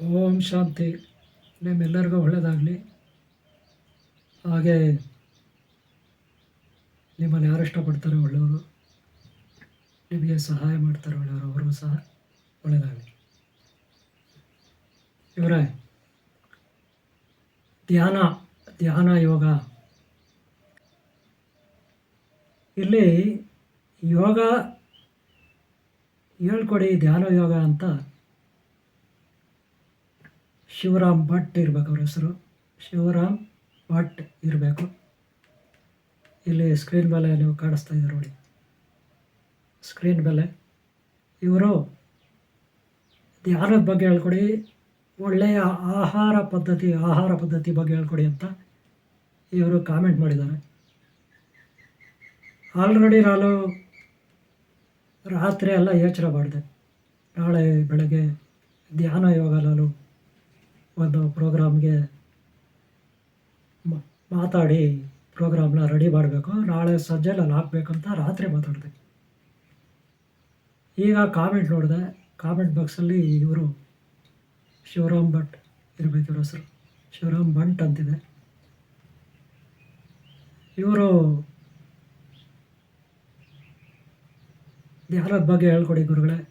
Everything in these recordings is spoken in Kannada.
ಓಂ ಶಾಂತಿ. ನಿಮ್ಮೆಲ್ಲರಿಗೂ ಒಳ್ಳೆಯದಾಗಲಿ ಹಾಗೆ ನಿಮ್ಮಲ್ಲಿ ಯಾರು ಇಷ್ಟಪಡ್ತಾರೆ ಒಳ್ಳೆಯವರು? ನಿಮಗೆ ಸಹಾಯ ಮಾಡ್ತಾರೆ ಒಳ್ಳೆಯವರು ಅವರು ಸಹ ಒಳ್ಳೆಯದಾಗಲಿ ಇವರೇ, ಧ್ಯಾನ ಧ್ಯಾನ ಯೋಗ. ಇಲ್ಲಿ ಯೋಗ ಹೇಳ್ಕೊಡಿ, ಧ್ಯಾನ ಯೋಗ ಅಂತ ಶಿವರಾಮ್ ಭಟ್ ಇರಬೇಕು ಅವ್ರ ಹೆಸರು. ಶಿವರಾಮ್ ಭಟ್ ಇರಬೇಕು. ಇಲ್ಲಿ ಸ್ಕ್ರೀನ್ ಮೇಲೆ ನೀವು ಕಾಣಿಸ್ತಾ ಇದ್ದೀರ ನೋಡಿ. ಸ್ಕ್ರೀನ್ ಮೇಲೆ ಇವರು ಧ್ಯಾನದ ಬಗ್ಗೆ ಹೇಳ್ಕೊಡಿ, ಒಳ್ಳೆಯ ಆಹಾರ ಪದ್ಧತಿ ಆಹಾರ ಪದ್ಧತಿ ಬಗ್ಗೆ ಹೇಳ್ಕೊಡಿ ಅಂತ ಇವರು ಕಾಮೆಂಟ್ ಮಾಡಿದ್ದಾರೆ. ಆಲ್ರೆಡಿ ನಾನು ರಾತ್ರಿ ಎಲ್ಲ ಯೋಚನೆ ಮಾಡಿದೆ. ನಾಳೆ ಬೆಳಗ್ಗೆ ಧ್ಯಾನ ಯೋಗ ನಾನು ಒಂದು ಪ್ರೋಗ್ರಾಮ್ಗೆ ಮಾತಾಡಿ ಪ್ರೋಗ್ರಾಮ್ನ ರೆಡಿ ಮಾಡಬೇಕು. ನಾಳೆ ಸಂಜೆ ನಾನು ಹಾಕ್ಬೇಕಂತ ರಾತ್ರಿ ಮಾತಾಡಿದೆ. ಈಗ ಕಾಮೆಂಟ್ ನೋಡಿದೆ. ಕಾಮೆಂಟ್ ಬಾಕ್ಸಲ್ಲಿ ಇವರು ಶಿವರಾಮ್ ಭಟ್ ಇರಬೇಕು ಇವ್ರ ಹೆಸರು. ಶಿವರಾಮ್ ಭಟ್ ಅಂತಿದೆ. ಇವರು ಧ್ಯಾನದ ಬಗ್ಗೆ ಹೇಳ್ಕೊಡಿ ಗುರುಗಳೇ.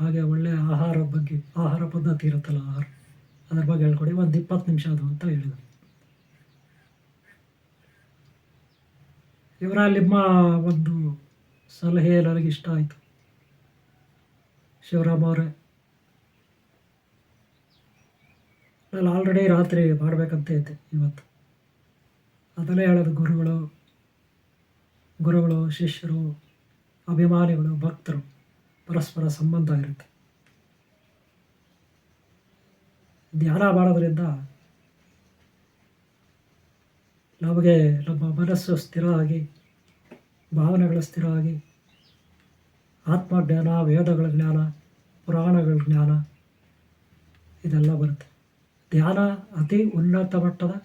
ಹಾಗೆ ಒಳ್ಳೆಯ ಆಹಾರ ಬಗ್ಗೆ, ಆಹಾರ ಪದ್ಧತಿ ಇರುತ್ತಲ್ಲ ಆಹಾರ. ಅದ್ರ ಬಗ್ಗೆ ಹೇಳ್ಕೊಡಿ. ಒಂದು ಇಪ್ಪತ್ತು ನಿಮಿಷ ಅದು ಅಂತ ಹೇಳಿದರು. ಇವರ ನಿಮ್ಮ ಒಂದು ಸಲಹೆ ನನಗೆ ಇಷ್ಟ ಆಯಿತು. ಶಿವರಾಮ್ ಅವರೇ. ನಾನು ಆಲ್ರೆಡಿ ರಾತ್ರಿ ಮಾಡಬೇಕಂತ ಇದ್ದೆ ಇವತ್ತು. ಅದನ್ನೇ ಹೇಳೋದು ಗುರುಗಳು. ಗುರುಗಳು, ಶಿಷ್ಯರು, ಅಭಿಮಾನಿಗಳು, ಭಕ್ತರು, ಪರಸ್ಪರ ಸಂಬಂಧ ಇರುತ್ತೆ. ಧ್ಯಾನ ಮಾಡೋದರಿಂದ ನಮಗೆ ನಮ್ಮ ಮನಸ್ಸು ಸ್ಥಿರ ಆಗಿ ಭಾವನೆಗಳು ಸ್ಥಿರ ಆಗಿ ಆತ್ಮಜ್ಞಾನ, ವೇದಗಳ ಜ್ಞಾನ, ಪುರಾಣಗಳ ಜ್ಞಾನ ಇದೆಲ್ಲ ಬರುತ್ತೆ. ಧ್ಯಾನ ಅತಿ ಉನ್ನತ ಮಟ್ಟದ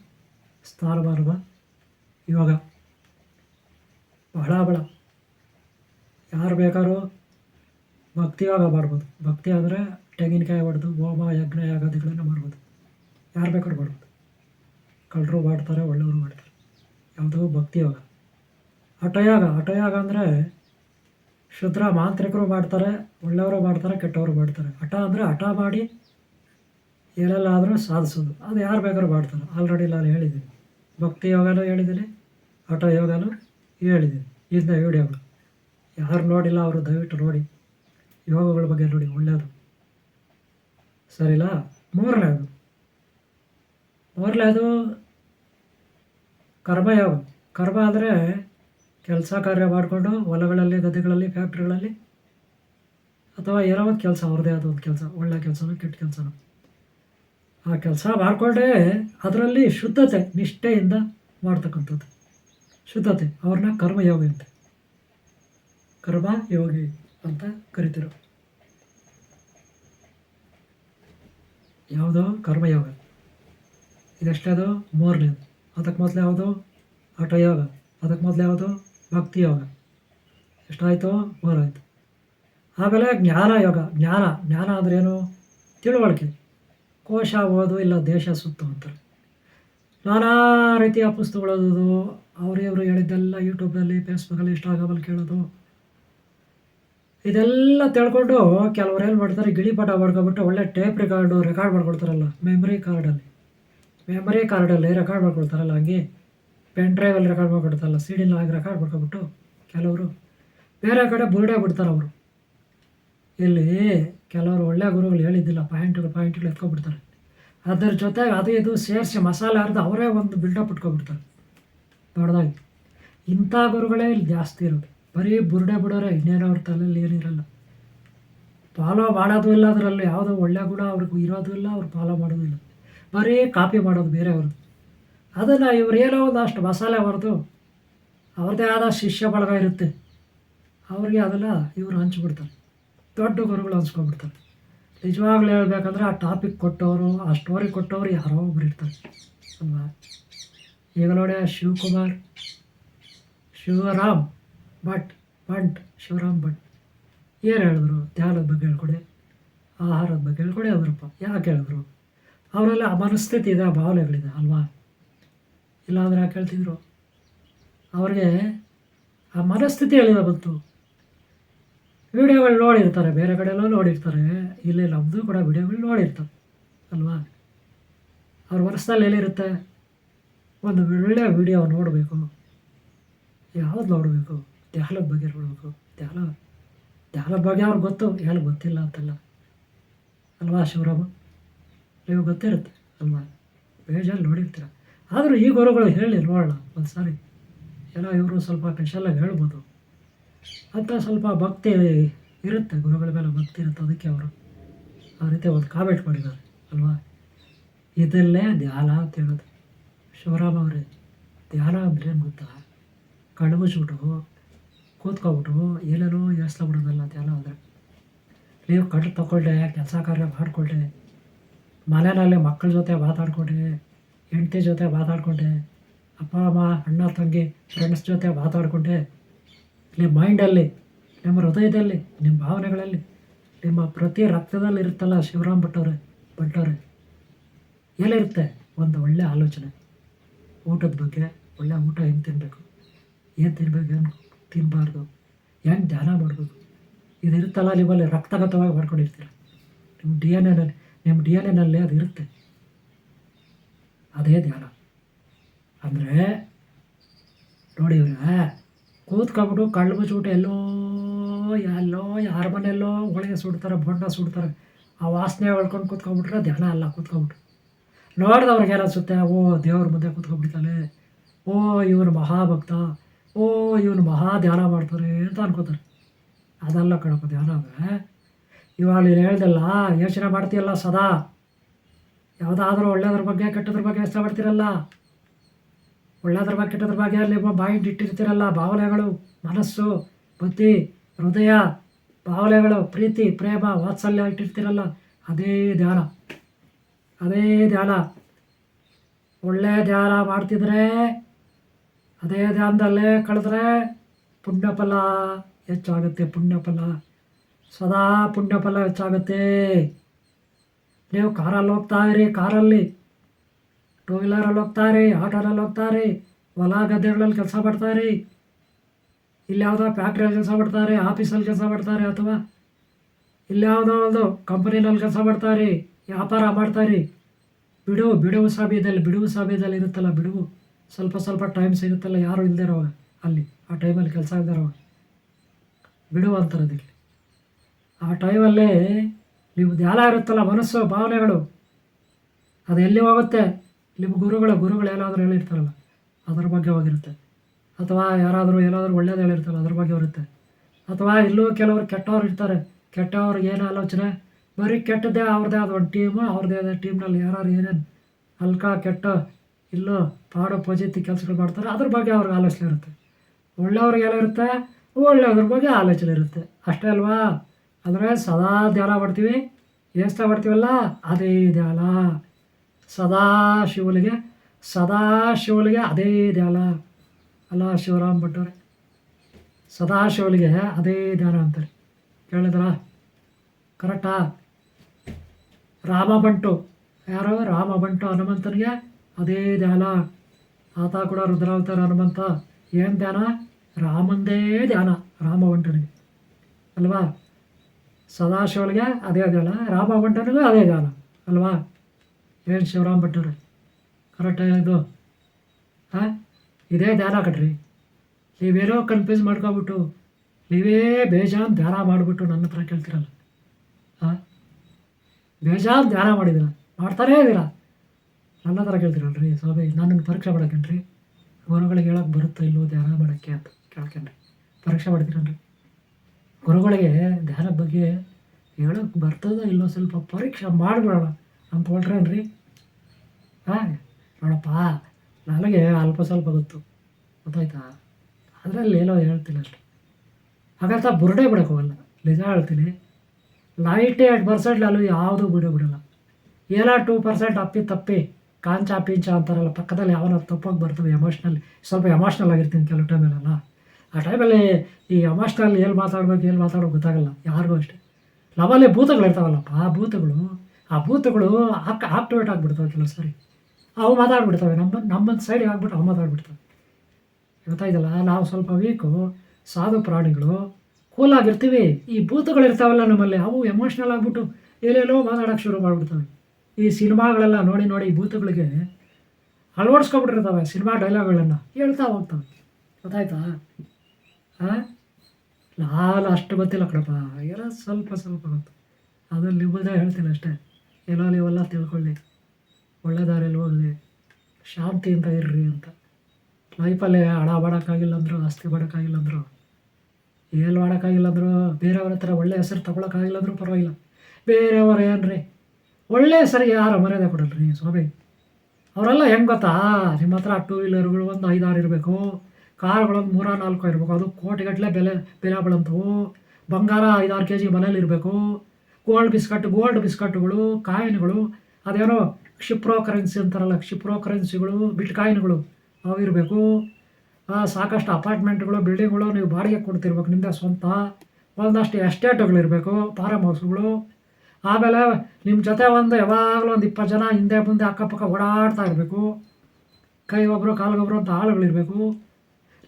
ಸ್ಥಾನಮಾನದ ಯೋಗ. ಬಹಳ ಬಹಳ. ಯಾರು ಬೇಕಾದ್ರೂ ಭಕ್ತಿ ಯೋಗ ಮಾಡ್ಬೋದು. ಭಕ್ತಿ ಅಂದರೆ ತೆಂಗಿನಕಾಯಿ ಹೊಡೆದು ಹೋಮ, ಯಜ್ಞ, ಯಾಗಾದಿಗಳನ್ನು ಮಾಡ್ಬೋದು. ಯಾರು ಬೇಕಾದ್ರೂ ಮಾಡ್ಬೋದು. ಕಳ್ಳರು ಮಾಡ್ತಾರೆ, ಒಳ್ಳೆಯವರು ಮಾಡ್ತಾರೆ. ಯಾವುದೋ ಭಕ್ತಿ ಯೋಗ. ಹಠಯೋಗ ಹಠಯೋಗ ಅಂದರೆ ಶುದ್ರ ಮಾಂತ್ರಿಕರು ಮಾಡ್ತಾರೆ, ಒಳ್ಳೆಯವರು ಮಾಡ್ತಾರೆ, ಕೆಟ್ಟವರು ಮಾಡ್ತಾರೆ. ಹಠ ಅಂದರೆ ಹಠ ಮಾಡಿ ಏನೆಲ್ಲಾದರೂ ಸಾಧಿಸೋದು. ಅದು ಯಾರು ಬೇಕಾದ್ರೂ ಮಾಡ್ತಾರೆ. ಆಲ್ರೆಡಿ ನಾನು ಹೇಳಿದ್ದೀನಿ. ಭಕ್ತಿ ಯೋಗನೂ ಹೇಳಿದ್ದೀನಿ, ಹಠ ಯೋಗನೂ ಹೇಳಿದ್ದೀನಿ. ಇದನ್ನ ವೀಡಿಯೋಗಳು ಯಾರು ನೋಡಿಲ್ಲ ಅವರು ದಯವಿಟ್ಟು ನೋಡಿ. ಯೋಗಗಳ ಬಗ್ಗೆ ನೋಡಿ, ಒಳ್ಳೆಯದು. ಸರಿನಾ? ಮೂರನೇದು ಮೂರನೇದು ಯಾವ ಕರ್ಮ ಅಂದರೆ ಕೆಲಸ ಕಾರ್ಯ ಮಾಡಿಕೊಂಡು ಹೊಲಗಳಲ್ಲಿ, ಗದ್ದೆಗಳಲ್ಲಿ, ಫ್ಯಾಕ್ಟ್ರಿಗಳಲ್ಲಿ? ಅಥವಾ ಏನೋ ಒಂದು ಕೆಲಸ ಅವ್ರದ್ದೇ ಆದ ಒಂದು ಕೆಲಸ, ಒಳ್ಳೆ ಕೆಲಸನೋ, ಕೆಟ್ಟ ಕೆಲಸನೋ? ಆ ಕೆಲಸ ಮಾಡಿಕೊಂಡೇ ಅದರಲ್ಲಿ ಶುದ್ಧತೆ, ನಿಷ್ಠೆಯಿಂದ ಮಾಡ್ತಕ್ಕಂಥದ್ದು. ಶುದ್ಧತೆ, ಅವ್ರನ್ನ ಕರ್ಮಯೋಗಿ ಅಂತ. ಕರ್ಮ ಯೋಗಿ ಅಂತ ಕರಿತಿರು. ಯಾವುದು ಕರ್ಮಯೋಗ ಇದೆಷ್ಟದು ಮೂರನೇದು ಅದಕ್ಕೆ ಮೊದಲು ಯಾವುದು? ಹಠಯೋಗ ಅದಕ್ಕೆ ಮೊದಲು ಯಾವುದು? ಭಕ್ತಿ ಯೋಗ. ಎಷ್ಟಾಯಿತು? ಮೂರಾಯಿತು. ಆಮೇಲೆ ಜ್ಞಾನ ಯೋಗ. ಜ್ಞಾನ. ಜ್ಞಾನ ಏನು? ತಿಳುವಳಿಕೆ. ಕೋಶ, ಓದು, ಇಲ್ಲ ದೇಶ, ಸುತ್ತು ಅಂತಾರೆ. ನಾನಾ ರೀತಿಯ ಪುಸ್ತಕಗಳು ಓದೋದು ಅವರಿವರು ಹೇಳಿದ್ದೆಲ್ಲ ಯೂಟ್ಯೂಬ್ನಲ್ಲಿ ಫೇಸ್ಬುಕ್ಕಲ್ಲಿ ಇನ್ಸ್ಟಾಗ್ರಾಮಲ್ಲಿ ಕೇಳೋದು. ಇದೆಲ್ಲ ತಿಳ್ಕೊಂಡು ಕೆಲವ್ರು ಏನು ಮಾಡ್ತಾರೆ ಗಿಳಿಪಾಠ ಮಾಡ್ಕೊಬಿಟ್ಟು ಒಳ್ಳೆ ಟೇಪ್ ರೆಕಾರ್ಡು ರೆಕಾರ್ಡ್ ಮಾಡ್ಕೊಳ್ತಾರಲ್ಲ ಮೆಮ್ರಿ ಕಾರ್ಡಲ್ಲಿ ಮೆಮೊರಿ ಕಾರ್ಡಲ್ಲಿ ರೆಕಾರ್ಡ್ ಮಾಡ್ಕೊಳ್ತಾರಲ್ಲ ಹಂಗೆ ಪೆನ್ ಡ್ರೈವಲ್ಲಿ ರೆಕಾರ್ಡ್ ಮಾಡ್ಕೊಡ್ತಾರಲ್ಲ ಸಿ ಡಿನ ಹಾಗೆ ರೆಕಾರ್ಡ್ ಮಾಡ್ಕೊಂಬಿಟ್ಟು ಕೆಲವರು. ಬೇರೆ ಕಡೆ ಬುರುಡೆ ಬಿಡ್ತಾರೆ ಅವರು. ಇಲ್ಲಿ ಕೆಲವರು ಒಳ್ಳೆ ಗುರುಗಳು ಹೇಳಿದ್ದಿಲ್ಲ ಪಾಯಿಂಟ್ಗಳು ಪಾಯಿಂಟ್ಗಳು ಎತ್ಕೊಬಿಡ್ತಾರೆ ಅದರ ಜೊತೆಗೆ ಅದು ಇದು ಸೇರಿಸಿ ಮಸಾಲೆ ಹರಿದು ಅವರೇ ಒಂದು ಬಿಲ್ಡಪ್ ಇಟ್ಕೊಬಿಡ್ತಾರೆ ದೊಡ್ಡದಾಗಿ. ಇಂಥ ಗುರುಗಳೇ ಇಲ್ಲಿ ಜಾಸ್ತಿ ಇರೋದು. ಬರೀ ಬುರುಡೆ ಬಿಡೋರೆ ಇನ್ನೇನು ಅವ್ರ ತಲೆಯಲ್ಲಿ ಏನಿರಲ್ಲ ಫಾಲೋ ಮಾಡೋದು ಇಲ್ಲ ಅದರಲ್ಲಿ, ಯಾವುದೋ ಒಳ್ಳೆ ಗುಣ ಅವ್ರಿಗೆ ಇರೋದು ಇಲ್ಲ, ಅವ್ರು ಫಾಲೋ ಮಾಡೋದು ಇಲ್ಲ. ಬರೀ ಕಾಪಿ ಮಾಡೋದು ಬೇರೆಯವ್ರದ್ದು. ಅದನ್ನು ಇವ್ರು ಏನೋ ಒಂದು ಅಷ್ಟು ಮಸಾಲೆ ಹೊರದು ಅವ್ರದ್ದೇ ಆದ ಶಿಷ್ಯ ಬಳಗ ಇರುತ್ತೆ. ಅವ್ರಿಗೆ ಅದೆಲ್ಲ ಇವರು ಹಂಚ್ಬಿಡ್ತಾರೆ. ದೊಡ್ಡ ಗುರುಗಳು ಹಂಚ್ಕೊಂಡ್ಬಿಡ್ತಾರೆ. ನಿಜವಾಗ್ಲೂ ಹೇಳ್ಬೇಕಂದ್ರೆ ಆ ಟಾಪಿಕ್ ಕೊಟ್ಟವರು, ಆ ಸ್ಟೋರಿ ಕೊಟ್ಟವರು ಯಾರೋ ಒಬ್ರು ಇರ್ತಾರೆ. ಅಲ್ವಾ? ಈಗ ನೋಡಿ ಶಿವಕುಮಾರ್, ಶಿವರಾಮ್. ಭಟ್ ಭಟ್, ಶಿವರಾಮ್ ಭಟ್. ಏನು ಹೇಳಿದ್ರು? ಧ್ಯಾನದ ಬಗ್ಗೆ ಹೇಳ್ಕೊಡಿ. ಆಹಾರದ ಬಗ್ಗೆ ಹೇಳ್ಕೊಡಿ ಅವರಪ್ಪ. ಯಾಕೆ ಹೇಳಿದ್ರು? ಅವರೆಲ್ಲ ಆ ಮನಸ್ಥಿತಿ ಇದೆ ಆ ಭಾವನೆಗಳಿದೆ, ಅಲ್ವಾ? ಇಲ್ಲಾಂದ್ರೆ ಯಾಕೆ ಹೇಳ್ತಿದ್ರು? ಅವ್ರಿಗೆ ಆ ಮನಸ್ಥಿತಿ ಎಲ್ಲಿದೆ ಬಂತು? ವಿಡಿಯೋಗಳು ನೋಡಿರ್ತಾರೆ, ಬೇರೆ ಕಡೆಯಲ್ಲೂ ನೋಡಿರ್ತಾರೆ. ಇಲ್ಲಿ ನಮ್ಮದು ಕೂಡ ವಿಡಿಯೋಗಳು ನೋಡಿರ್ತಾರೆ, ಅಲ್ವಾ? ಅವ್ರ ಮನಸ್ಸಲ್ಲಿ ಎಲ್ಲಿರುತ್ತೆ? ಒಂದು ಒಳ್ಳೆಯ ವಿಡಿಯೋ ನೋಡಬೇಕು. ಯಾವ್ದು ನೋಡಬೇಕು? ಧ್ಯಾನದ ಬಗ್ಗೆ ನೋಡಬೇಕು ದೆಹಲ ದೆಹಲ ಬಗ್ಗೆ ಅವ್ರಿಗೆ ಗೊತ್ತು. ಹೇಳಿ ಗೊತ್ತಿಲ್ಲ ಅಂತಲ್ಲ. ಅಲ್ವಾ ಶಿವರಾಮ? ನೀವು ಗೊತ್ತಿರುತ್ತೆ ಅಲ್ವಾ? ಬೇಜಾರು ನೋಡಿರ್ತೀರ. ಆದರೂ ಈ ಗುರುಗಳು ಹೇಳಿ ನೋಡೋಣ ಒಂದು ಸಾರಿ ಏನೋ ಇವರು ಸ್ವಲ್ಪ ಸ್ಪೆಷಲಾಗಿ ಹೇಳ್ಬೋದು. ಅಂತ ಸ್ವಲ್ಪ ಭಕ್ತಿ ಇರುತ್ತೆ. ಗುರುಗಳ ಮೇಲೆ ಭಕ್ತಿ ಇರುತ್ತೆ. ಅದಕ್ಕೆ ಅವರು ಆ ರೀತಿ ಒಂದು ಕಾಮೆಂಟ್ ಮಾಡಿದ್ದಾರೆ. ಅಲ್ವಾ? ಇದಲ್ಲೇ ಧ್ಯಾನ ಅಂತ ಹೇಳೋದು. ಶಿವರಾಮ ಅವರೇ, ಧ್ಯಾನ ಅಂದರೆ ಗೊತ್ತಾ? ಕಣ್ಣು ಕೂತ್ಕೊಬಿಟ್ಟು ಏನೇನೋ ಯೋಚನೆ ಬಿಡೋದಲ್ಲ ಧ್ಯಾನ ಅಂದರೆ ನೀವು ಕಟ್ಟು ತಗೊಳ್ದೆ, ಕೆಲಸ ಕಾರ್ಯ ಮಾಡಿಕೊಂಡೆ ಮನೆಯಲ್ಲಿ ಮಕ್ಕಳ ಜೊತೆ ಮಾತಾಡ್ಕೊಂಡೆ, ಹೆಂಡತಿ ಜೊತೆ ಮಾತಾಡ್ಕೊಂಡೆ, ಅಪ್ಪ, ಅಮ್ಮ, ಅಣ್ಣ, ತಂಗಿ ಫ್ರೆಂಡ್ಸ್ ಜೊತೆ ಮಾತಾಡ್ಕೊಂಡೆ, ನಿಮ್ಮ ಮೈಂಡಲ್ಲಿ, ನಿಮ್ಮ ಹೃದಯದಲ್ಲಿ, ನಿಮ್ಮ ಭಾವನೆಗಳಲ್ಲಿ, ನಿಮ್ಮ ಪ್ರತಿ ರಕ್ತದಲ್ಲಿ ಇರುತ್ತಲ್ಲ ಶಿವರಾಮ್ ಭಟ್ಟವ್ರೆ ಭಟ್ಟವ್ರೆ ಎಲ್ಲಿರುತ್ತೆ ಒಂದು ಒಳ್ಳೆಯ ಆಲೋಚನೆ. ಊಟದ ಬಗ್ಗೆ ಒಳ್ಳೆಯ ಊಟ ಹೆಂಗೆ ತಿನ್ನಬೇಕು ಏನು ತಿನ್ನಬೇಕು ತಿನ್ನಬಾರ್ದು ಹೆಂಗೆ ಧ್ಯಾನ ಮಾಡಬಾರ್ದು ಇದು ಇರುತ್ತಲ್ಲ, ನಿಮ್ಮಲ್ಲಿ ರಕ್ತಗತವಾಗಿ ಮಾಡ್ಕೊಂಡಿರ್ತೀರ. ನಿಮ್ಮ ಡಿ ಎನ್ ಎನಲ್ಲಿ ನಿಮ್ಮ ಡಿ ಎನ್ ಎನಲ್ಲಿ ಅದು ಇರುತ್ತೆ. ಅದೇ ಧ್ಯಾನ. ಅಂದರೆ, ನೋಡಿ ಇವ್ರೆ ಕೂತ್ಕೊಂಬಿಟ್ಟು ಕಳ್ಳು ಮುಚ್ಚಿಬಿಟ್ಟು ಎಲ್ಲೋ ಎಲ್ಲೋ ಯಾರ ಮನೆಯಲ್ಲೋ ಒಳಗೆ ಸುಡ್ತಾರೆ, ಬೊಂಡ ಸುಡ್ತಾರೆ, ಆ ವಾಸನೆ ಹೊಳ್ಕೊಂಡು ಕೂತ್ಕೊಂಡ್ಬಿಟ್ರೆ ಧ್ಯಾನ ಅಲ್ಲ ಕೂತ್ಕೊಂಬಿಟ್ಟು ನೋಡಿದವ್ರಿಗೆ ಏನನ್ಸುತ್ತೆ ಓ, ದೇವ್ರ ಮುಂದೆ ಕೂತ್ಕೊಂಡ್ಬಿಡ್ತಾನೆ ಓ ಇವನು ಮಹಾಭಕ್ತ. ಓ, ಇವನು ಮಹಾ ಧ್ಯಾನ ಮಾಡ್ತಾರೆ ಅಂತ ಅನ್ಕೋತಾರೆ. ಅದೆಲ್ಲ ಕಣಪ್ಪ, ಧ್ಯಾನ ಅಂದರೆ ಇವಾಗ ನೀನು ಹೇಳ್ದಲ್ಲ, ಯೋಚನೆ ಮಾಡ್ತೀಯಲ್ಲ ಸದಾ. ಯಾವುದಾದ್ರೂ ಒಳ್ಳೆಯದ್ರ ಬಗ್ಗೆ, ಕೆಟ್ಟದ್ರ ಬಗ್ಗೆ ಯೋಚನೆ ಮಾಡ್ತಿರಲ್ಲ. ಒಳ್ಳೆಯದ್ರ ಬಗ್ಗೆ, ಕೆಟ್ಟದ್ರ ಬಗ್ಗೆ ಅಲ್ಲಿ ಮೈಂಡ್ ಇಟ್ಟಿರ್ತಿರಲ್ಲ, ಭಾವನೆಗಳು, ಮನಸ್ಸು, ಬುದ್ಧಿ, ಹೃದಯ, ಭಾವನೆಗಳು, ಪ್ರೀತಿ, ಪ್ರೇಮ, ವಾತ್ಸಲ್ಯ ಇಟ್ಟಿರ್ತಿರಲ್ಲ, ಅದೇ ಧ್ಯಾನ. ಅದೇ ಧ್ಯಾನ. ಒಳ್ಳೆಯ ಧ್ಯಾನ ಮಾಡ್ತಿದ್ರೆ ಅದೇ ಧ್ಯಾನದಲ್ಲೇ ಕಳೆದ್ರೆ ಪುಣ್ಯಫಲ ಹೆಚ್ಚಾಗುತ್ತೆ, ಪುಣ್ಯಫಲ. ಸದಾ ಪುಣ್ಯಫಲ ಹೆಚ್ಚಾಗುತ್ತೆ. ನೀವು ಕಾರಲ್ಲಿ ಹೋಗ್ತಾ ಇರಿ, ಕಾರಲ್ಲಿ. ಟೂ ವೀಲರಲ್ಲಿ ಹೋಗ್ತಾರೆ ಆಟೋದಲ್ಲಿ ಹೋಗ್ತಾರೆ ಇರಿ, ಹೊಲ ಗದ್ದೆಗಳಲ್ಲಿ ಕೆಲಸ ಮಾಡ್ತಾರೆ ಇಲ್ಲಿ ಯಾವುದೋ ಫ್ಯಾಕ್ಟ್ರಿಯಲ್ಲಿ ಕೆಲಸ ಮಾಡ್ತಾರೆ ಆಫೀಸಲ್ಲಿ ಕೆಲಸ ಮಾಡ್ತಾರೆ ಅಥವಾ ಇಲ್ಲಿ ಯಾವುದೋ ಒಂದು ಕಂಪನಿನಲ್ಲಿ ಕೆಲಸ ಮಾಡ್ತಾರೆ ವ್ಯಾಪಾರ ಮಾಡ್ತಾರೆ ಬಿಡುವು ಬಿಡುವು ಸಮಯದಲ್ಲಿ ಬಿಡುವು ಸಮಯದಲ್ಲಿ ಇರುತ್ತಲ್ಲ, ಬಿಡುವು. ಸ್ವಲ್ಪ ಸ್ವಲ್ಪ ಟೈಮ್ ಸಿಗುತ್ತಲ್ಲ, ಯಾರು ಇಲ್ಲದೆ ಇರೋವಾಗ, ಅಲ್ಲಿ, ಆ ಟೈಮಲ್ಲಿ ಕೆಲಸ ಇಲ್ಲದೆ ಇರೋವಾಗ. ಬಿಡುವ ಅಂತಾರೆ ಆ ಟೈಮಲ್ಲೇ ನೀವು ಧ್ಯಾನ ಇರುತ್ತಲ್ಲ ಮನಸ್ಸು, ಭಾವನೆಗಳು. ಅದು ಎಲ್ಲಿ ಹೋಗುತ್ತೆ? ನಿಮ್ಮ ಗುರುಗಳು ಗುರುಗಳು ಏನಾದರೂ ಹೇಳಿರ್ತಾರಲ್ಲ, ಅದರ ಬಗ್ಗೆ ಹೋಗಿರುತ್ತೆ. ಅಥವಾ ಯಾರಾದರೂ ಏನಾದರೂ ಒಳ್ಳೇದು ಹೇಳಿರ್ತಾರೆ ಅದ್ರ ಬಗ್ಗೆ ಇರುತ್ತೆ ಅಥವಾ ಇಲ್ಲೂ ಕೆಲವರು ಕೆಟ್ಟವ್ರು ಇರ್ತಾರೆ. ಕೆಟ್ಟವ್ರಿಗೆ ಏನು ಆಲೋಚನೆ? ಬರೀ ಕೆಟ್ಟದ್ದೇ ಅವ್ರದ್ದೇ ಆದ ಒಂದು ಟೀಮು ಅವ್ರದ್ದೇ ಆದ ಟೀಮ್ನಲ್ಲಿ ಯಾರು ಏನೇನು ಅಲ್ಕ, ಕೆಟ್ಟ ಇಲ್ಲೋ ಪಾಡೋ ಪಜಿತಿ ಕೆಲಸಗಳು ಮಾಡ್ತಾರೆ, ಅದ್ರ ಬಗ್ಗೆ ಅವ್ರಿಗೆ ಆಲೋಚನೆ ಇರುತ್ತೆ. ಒಳ್ಳೆಯವ್ರಿಗೆ ಏನಿರುತ್ತೆ ಒಳ್ಳೆಯವ್ರ ಬಗ್ಗೆ ಆಲೋಚನೆ ಇರುತ್ತೆ. ಅಷ್ಟೇ ಅಲ್ವಾ? ಅಂದರೆ ಸದಾ ಧ್ಯಾನ ಮಾಡ್ತೀವಿ ಎಷ್ಟು ಮಾಡ್ತೀವಲ್ಲ, ಅದೇ ಧ್ಯಾನ. ಸದಾ ಶಿವಲಿಗೆ ಸದಾ ಶಿವಲಿಗೆ ಅದೇ ಧ್ಯಾನ. ಅಲ್ಲ ಶಿವರಾಮ್ ಭಟ್ಟವ್ರೆ, ಸದಾ ಶಿವಲಿಗೆ ಅದೇ ಧ್ಯಾನ ಅಂತಾರೆ. ಕೇಳಿದ್ರ? ಕರೆಕ್ಟಾ? ರಾಮ ಬಂಟು ಯಾರು? ರಾಮ ಬಂಟು ಹನುಮಂತನಿಗೆ ಅದೇ ಧ್ಯಾನ. ಆತ ಕೂಡ ರುದ್ರಾವತಾರ ಹನುಮಂತ ಏನು ಧ್ಯಾನ? ರಾಮಂದೇ ಧ್ಯಾನ ರಾಮ ಒಂಟನಿಗೆ ಅಲ್ವಾ? ಸದಾಶಿವಳಿಗೆ ಅದೇ ಧ್ಯಾನ ರಾಮ ಒಂಟನಿಗೂ ಅದೇ ಧ್ಯಾನ. ಅಲ್ವಾ? ಏನು ಶಿವರಾಮ್ ಭಟ್ಟರು? ಕರೆಕ್ಟ್ ಇದು? ಹಾಂ ಇದೇ ಧ್ಯಾನ ಕಟ್ರಿ ನೀವೇನೋ ಕನ್ಫ್ಯೂಸ್ ಮಾಡ್ಕೊಬಿಟ್ಟು, ನೀವೇ ಬೇಜಾನ್ ಧ್ಯಾನ ಮಾಡಿಬಿಟ್ಟು ನನ್ನ ಹತ್ರ ಕೇಳ್ತಿರಲ್ಲ. ಹಾಂ ಬೇಜಾನ್ ಧ್ಯಾನ ಮಾಡಿದಿರ ಮಾಡ್ತಾನೇ ಇದ್ದೀರಾ? ನನ್ನ ಹತ್ರ ಕೇಳ್ತೀರಲ್ರಿ? ಸ್ವಾಮಿ ನನ್ನನ್ನು ಪರೀಕ್ಷೆ ಮಾಡಕ್ಕೇನ್ರಿ? ಗುರುಗಳಿಗೆ ಹೇಳಕ್ಕೆ ಬರುತ್ತಾ ಇಲ್ಲೋ ಧ್ಯಾನ ಮಾಡೋಕ್ಕೆ ಅಂತ ಕೇಳ್ಕೊಂಡ್ರಿ ಪರೀಕ್ಷೆ ಮಾಡ್ತೀರನ್ರಿ? ಗುರುಗಳಿಗೆ ಧ್ಯಾನದ ಬಗ್ಗೆ ಹೇಳೋಕೆ ಬರ್ತದೋ ಇಲ್ಲೋ ಸ್ವಲ್ಪ ಪರೀಕ್ಷೆ ಮಾಡಿಬಿಡೋಣ ಅಂತ ಹೊರಟ್ರೇನ್ರಿ ಹಾಂ, ನೋಡಪ್ಪ, ನನಗೆ ಅಲ್ಪ ಸ್ವಲ್ಪ ಗೊತ್ತು. ಗೊತ್ತಾಯ್ತಾ? ಅದರಲ್ಲಿ ಏನೋ ಹೇಳ್ತೀನಿ ಅಷ್ಟು. ಹಾಗಂತ ಬುರುಡೆ ಬಿಡೋಕ್ಕೋಗಲ್ಲ ನಿಜ ಹೇಳ್ತೀನಿ. ನೈಂಟಿ ಏಟ್ ಪರ್ಸೆಂಟ್ ಅಲ್ಲೂ ಯಾವುದೂ ಬಿಡೋ ಬಿಡೋಲ್ಲ. ಏನೋ ಟೂ ಪರ್ಸೆಂಟ್ ಅಪ್ಪಿ ತಪ್ಪಿ ಕಾಂಚ ಪೀಂಚ ಅಂತಾರಲ್ಲ, ಪಕ್ಕದಲ್ಲಿ ಯಾವನ ತಪ್ಪಾಗಿ ಬರ್ತವೆ ಎಮೋಷ್ನಲ್ ಸ್ವಲ್ಪ ಎಮೋಷ್ನಲ್ ಆಗಿರ್ತೀನಿ ಕೆಲವು ಟೈಮಲ್ಲೆಲ್ಲ ಆ ಟೈಮಲ್ಲಿ ಈ ಎಮೋಷ್ನಲ್ ಏನು ಮಾತಾಡ್ಬೇಕು ಏನು ಮಾತಾಡೋಕೆ ಗೊತ್ತಾಗಲ್ಲ, ಯಾರಿಗೂ ಅಷ್ಟೇ. ಭೂತಗಳು ಇರ್ತಾವಲ್ಲಪ್ಪ, ಆ ಭೂತಗಳು ಆ ಭೂತಗಳು ಆಕ್ ಆಕ್ಟಿವೇಟ್ ಆಗಿಬಿಡ್ತವೆ ಕೆಲವು ಸರಿ. ಅವು ಮಾತಾಡ್ಬಿಡ್ತವೆ, ನಮ್ಮ ನಮ್ಮ ಸೈಡಿಗೆ ಆಗ್ಬಿಟ್ಟು ಅವು ಮಾತಾಡ್ಬಿಡ್ತವೆ. ಗೊತ್ತಾಯ್ತಲ್ಲ ನಾವು ಸ್ವಲ್ಪ ವೀಕು ಸಾಧು ಪ್ರಾಣಿಗಳು ಕೂಲಾಗಿರ್ತೀವಿ ಈ ಭೂತಗಳು ಇರ್ತಾವಲ್ಲ ನಮ್ಮಲ್ಲಿ, ಅವು ಎಮೋಷ್ನಲ್ ಆಗಿಬಿಟ್ಟು ಎಲ್ಲೆಲ್ಲೋ ಮಾತಾಡೋಕ್ಕೆ ಶುರು ಮಾಡಿಬಿಡ್ತವೆ. ಈ ಸಿನಿಮಾಗಳೆಲ್ಲ ನೋಡಿ ನೋಡಿ ಭೂತಗಳಿಗೆ ಅಳವಡಿಸ್ಕೊಬಿಟ್ಟಿರ್ತವೆ ಸಿನಿಮಾ ಡೈಲಾಗ್ಗಳನ್ನು. ಹೇಳ್ತಾ ಹೋಗ್ತವೆ. ಗೊತ್ತಾಯ್ತಾ? ಹಾಂ ನಾನು ಅಷ್ಟು ಗೊತ್ತಿಲ್ಲ ಕಣಪ್ಪ. ಏನೋ ಸ್ವಲ್ಪ ಸ್ವಲ್ಪ ಗೊತ್ತು. ಅದು ನಿಮ್ಮದೇ ಹೇಳ್ತೀನಿ ಅಷ್ಟೇ. ಎಲ್ಲೋ ನೀವೆಲ್ಲ ತಿಳ್ಕೊಳ್ಳಿ. ಒಳ್ಳೆ ದಾರಿಯಲ್ಲಿ ಹೋಗಲಿ. ಶಾಂತಿಯಿಂದ ಇರ್ರಿ ಅಂತ. ಲೈಫಲ್ಲಿ ಹಣ ಮಾಡೋಕ್ಕಾಗಿಲ್ಲ ಅಂದರು, ಆಸ್ತಿ ಮಾಡೋಕ್ಕಾಗಿಲ್ಲ ಅಂದರು ಏನು ಮಾಡೋಕ್ಕಾಗಿಲ್ಲ ಅಂದರು, ಬೇರೆಯವ್ರ ಹತ್ರ ಒಳ್ಳೆ ಹೆಸರು ತೊಗೊಳಕ್ಕಾಗಿಲ್ಲ ಅಂದರೂ ಪರವಾಗಿಲ್ಲ. ಬೇರೆಯವ್ರು ಏನ್ರಿ? ಒಳ್ಳೆ ಸರಿ ಯಾರು ಮರ್ಯಾದೆ ಕೊಡಲ್ರಿ ಸ್ವಾಮಿ. ಅವರೆಲ್ಲ ಹೆಂಗೆ ಗೊತ್ತಾ? ನಿಮ್ಮ ಹತ್ರ ಟೂ ವೀಲರ್ಗಳು ಒಂದು ಐದಾರು ಇರಬೇಕು. ಕಾರ್ಗಳೊಂದು ಮೂರ ನಾಲ್ಕು ಇರಬೇಕು. ಅದು ಕೋಟಿಗಟ್ಟಲೆ ಬೆಲೆ ಬೆಲೆ ಬಳಂತವು. ಬಂಗಾರ ಐದಾರು ಕೆ ಜಿ ಮನೇಲಿ ಇರಬೇಕು. ಗೋಲ್ಡ್ ಬಿಸ್ಕಟ್ ಗೋಲ್ಡ್ ಬಿಸ್ಕಟ್ಗಳು, ಕಾಯಿನ್ಗಳು, ಅದೇನೋ ಕ್ಷಿಪ್ರೋ ಕರೆನ್ಸಿ ಅಂತಾರಲ್ಲ, ಕ್ಷಿಪ್ರೋ ಕರೆನ್ಸಿಗಳು, ಬಿಟ್ ಕಾಯಿನ್ಗಳು ಅವು ಇರಬೇಕು. ಸಾಕಷ್ಟು ಅಪಾರ್ಟ್ಮೆಂಟ್ಗಳು, ಬಿಲ್ಡಿಂಗ್ಗಳು ನೀವು ಬಾಡಿಗೆ ಕೊಡ್ತಿರ್ಬೇಕು ನಿಮ್ಮದೇ ಸ್ವಂತ. ಒಂದಷ್ಟು ಎಸ್ಟೇಟ್ಗಳಿರಬೇಕು ಫಾರಮ್ ಹೌಸ್ಗಳು. ಆಮೇಲೆ ನಿಮ್ಮ ಜೊತೆ ಒಂದು ಯಾವಾಗಲೂ ಒಂದು ಇಪ್ಪತ್ತು ಜನ ಹಿಂದೆ ಮುಂದೆ ಅಕ್ಕಪಕ್ಕ ಓಡಾಡ್ತಾ ಇರಬೇಕು. ಕೈ ಒಬ್ಬರು ಕಾಲಿಗೊಬ್ರು ಅಂತ ಆಳುಗಳಿರಬೇಕು.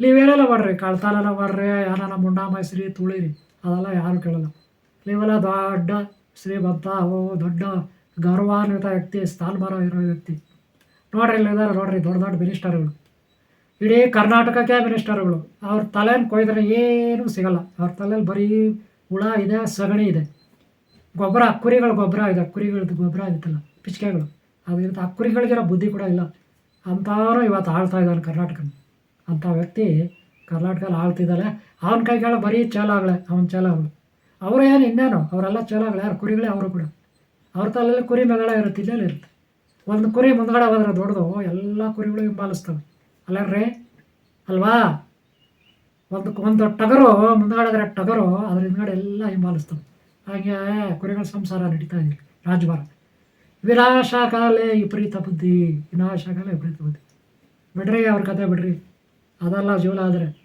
ನೀವೇನೆಲ್ಲ ಮಾಡ್ರಿ? ಕಳ್ತಾಲೆಲ್ಲ ಮಾಡ್ರಿ, ಯಾರನ್ನ ಮುಂಡ, ಮೈಸ್ರಿ, ತುಳಿರಿ, ಅದೆಲ್ಲ ಯಾರು ಕೇಳಲ್ಲ. ನೀವೆಲ್ಲ ದೊಡ್ಡ ಶ್ರೀಮಂತ, ಓ, ದೊಡ್ಡ ಗೌರವಾನ್ವಿತ ವ್ಯಕ್ತಿ, ಸ್ಥಾನಮಾನ ಇರೋ ವ್ಯಕ್ತಿ. ನೋಡ್ರಿ ಇಲ್ಲಿದ್ದಾರೆ ನೋಡ್ರಿ ದೊಡ್ಡ ದೊಡ್ಡ ಮಿನಿಸ್ಟರ್ಗಳು. ಇಡೀ ಕರ್ನಾಟಕಕ್ಕೆ ಮಿನಿಸ್ಟರ್ಗಳು. ಅವ್ರ ತಲೆಯನ್ನು ಕೊಯ್ದರೆ ಏನೂ ಸಿಗಲ್ಲ. ಅವ್ರ ತಲೆಯಲ್ಲಿ ಬರೀ ಹುಳ ಇದೆ, ಸಗಣಿ ಇದೆ. ಗೊಬ್ಬರ, ಕುರಿಗಳ ಗೊಬ್ಬರ ಇದೆ ಕುರಿಗಳದ್ದು ಗೊಬ್ಬರ ಆಗಿತ್ತಲ್ಲ ಪಿಚ್ಕೆಗಳು. ಅದು ಇರುತ್ತೆ ಆ ಕುರಿಗಳಿಗಿರೋ ಬುದ್ಧಿ ಕೂಡ ಇಲ್ಲ. ಅಂಥವ್ರು ಇವತ್ತು ಆಳ್ತಾ ಇದ್ದಾನೆ ಕರ್ನಾಟಕ ಅಂಥ ವ್ಯಕ್ತಿ ಕರ್ನಾಟಕದಲ್ಲಿ ಆಳ್ತಿದ್ದಾಳೆ. ಅವನ ಕೈಗಳ ಬರೀ ಚೇಲಾಗಳೆ, ಅವನ ಚೇಲಾಗಳು ಅವರು ಏನು ಇನ್ನೇನು? ಅವರೆಲ್ಲ ಚೇಲಾಗಳು, ಯಾರು ಕುರಿಗಳೇ ಅವರು ಕೂಡ. ಅವ್ರ ತಲೆಯಲ್ಲಿ ಕುರಿ ಮೆಗಳ ಇರುತ್ತೆ ಇಲ್ಲೇ ಇರುತ್ತೆ. ಒಂದು ಕುರಿ ಮುಂದ್ಗಡೆ ಹೋದ್ರೆ ದೊಡ್ಡದು ಎಲ್ಲ ಕುರಿಗಳು ಹಿಂಬಾಲಿಸ್ತವೆ. ಅಲ್ಲರ್ರಿ? ಅಲ್ವಾ? ಒಂದು ಒಂದು ಟಗರು, ಮುಂದ್ಗಡೆ ಟಗರು, ಅದ್ರ ಹಿಂದ್ಗಡೆ ಎಲ್ಲ ಹಿಂಬಾಲಿಸ್ತವೆ. ಹಾಗೆ ಕುರಿಗಳ ಸಂಸಾರ ನಡೀತಾ ಇದೆ. ರಾಜಭಾರ. ವಿನಾಶಕಾಲೆ ವಿಪರೀತ ಬುದ್ಧಿ, ವಿನಾಶಕಾಲೆ ವಿಪರೀತ ಬುದ್ಧಿ. ಬಿಡ್ರಿ ಅವ್ರ ಕತೆ ಬಿಡ್ರಿ. ಅದಲ್ಲ ಜೀವನ ಆದರೆ.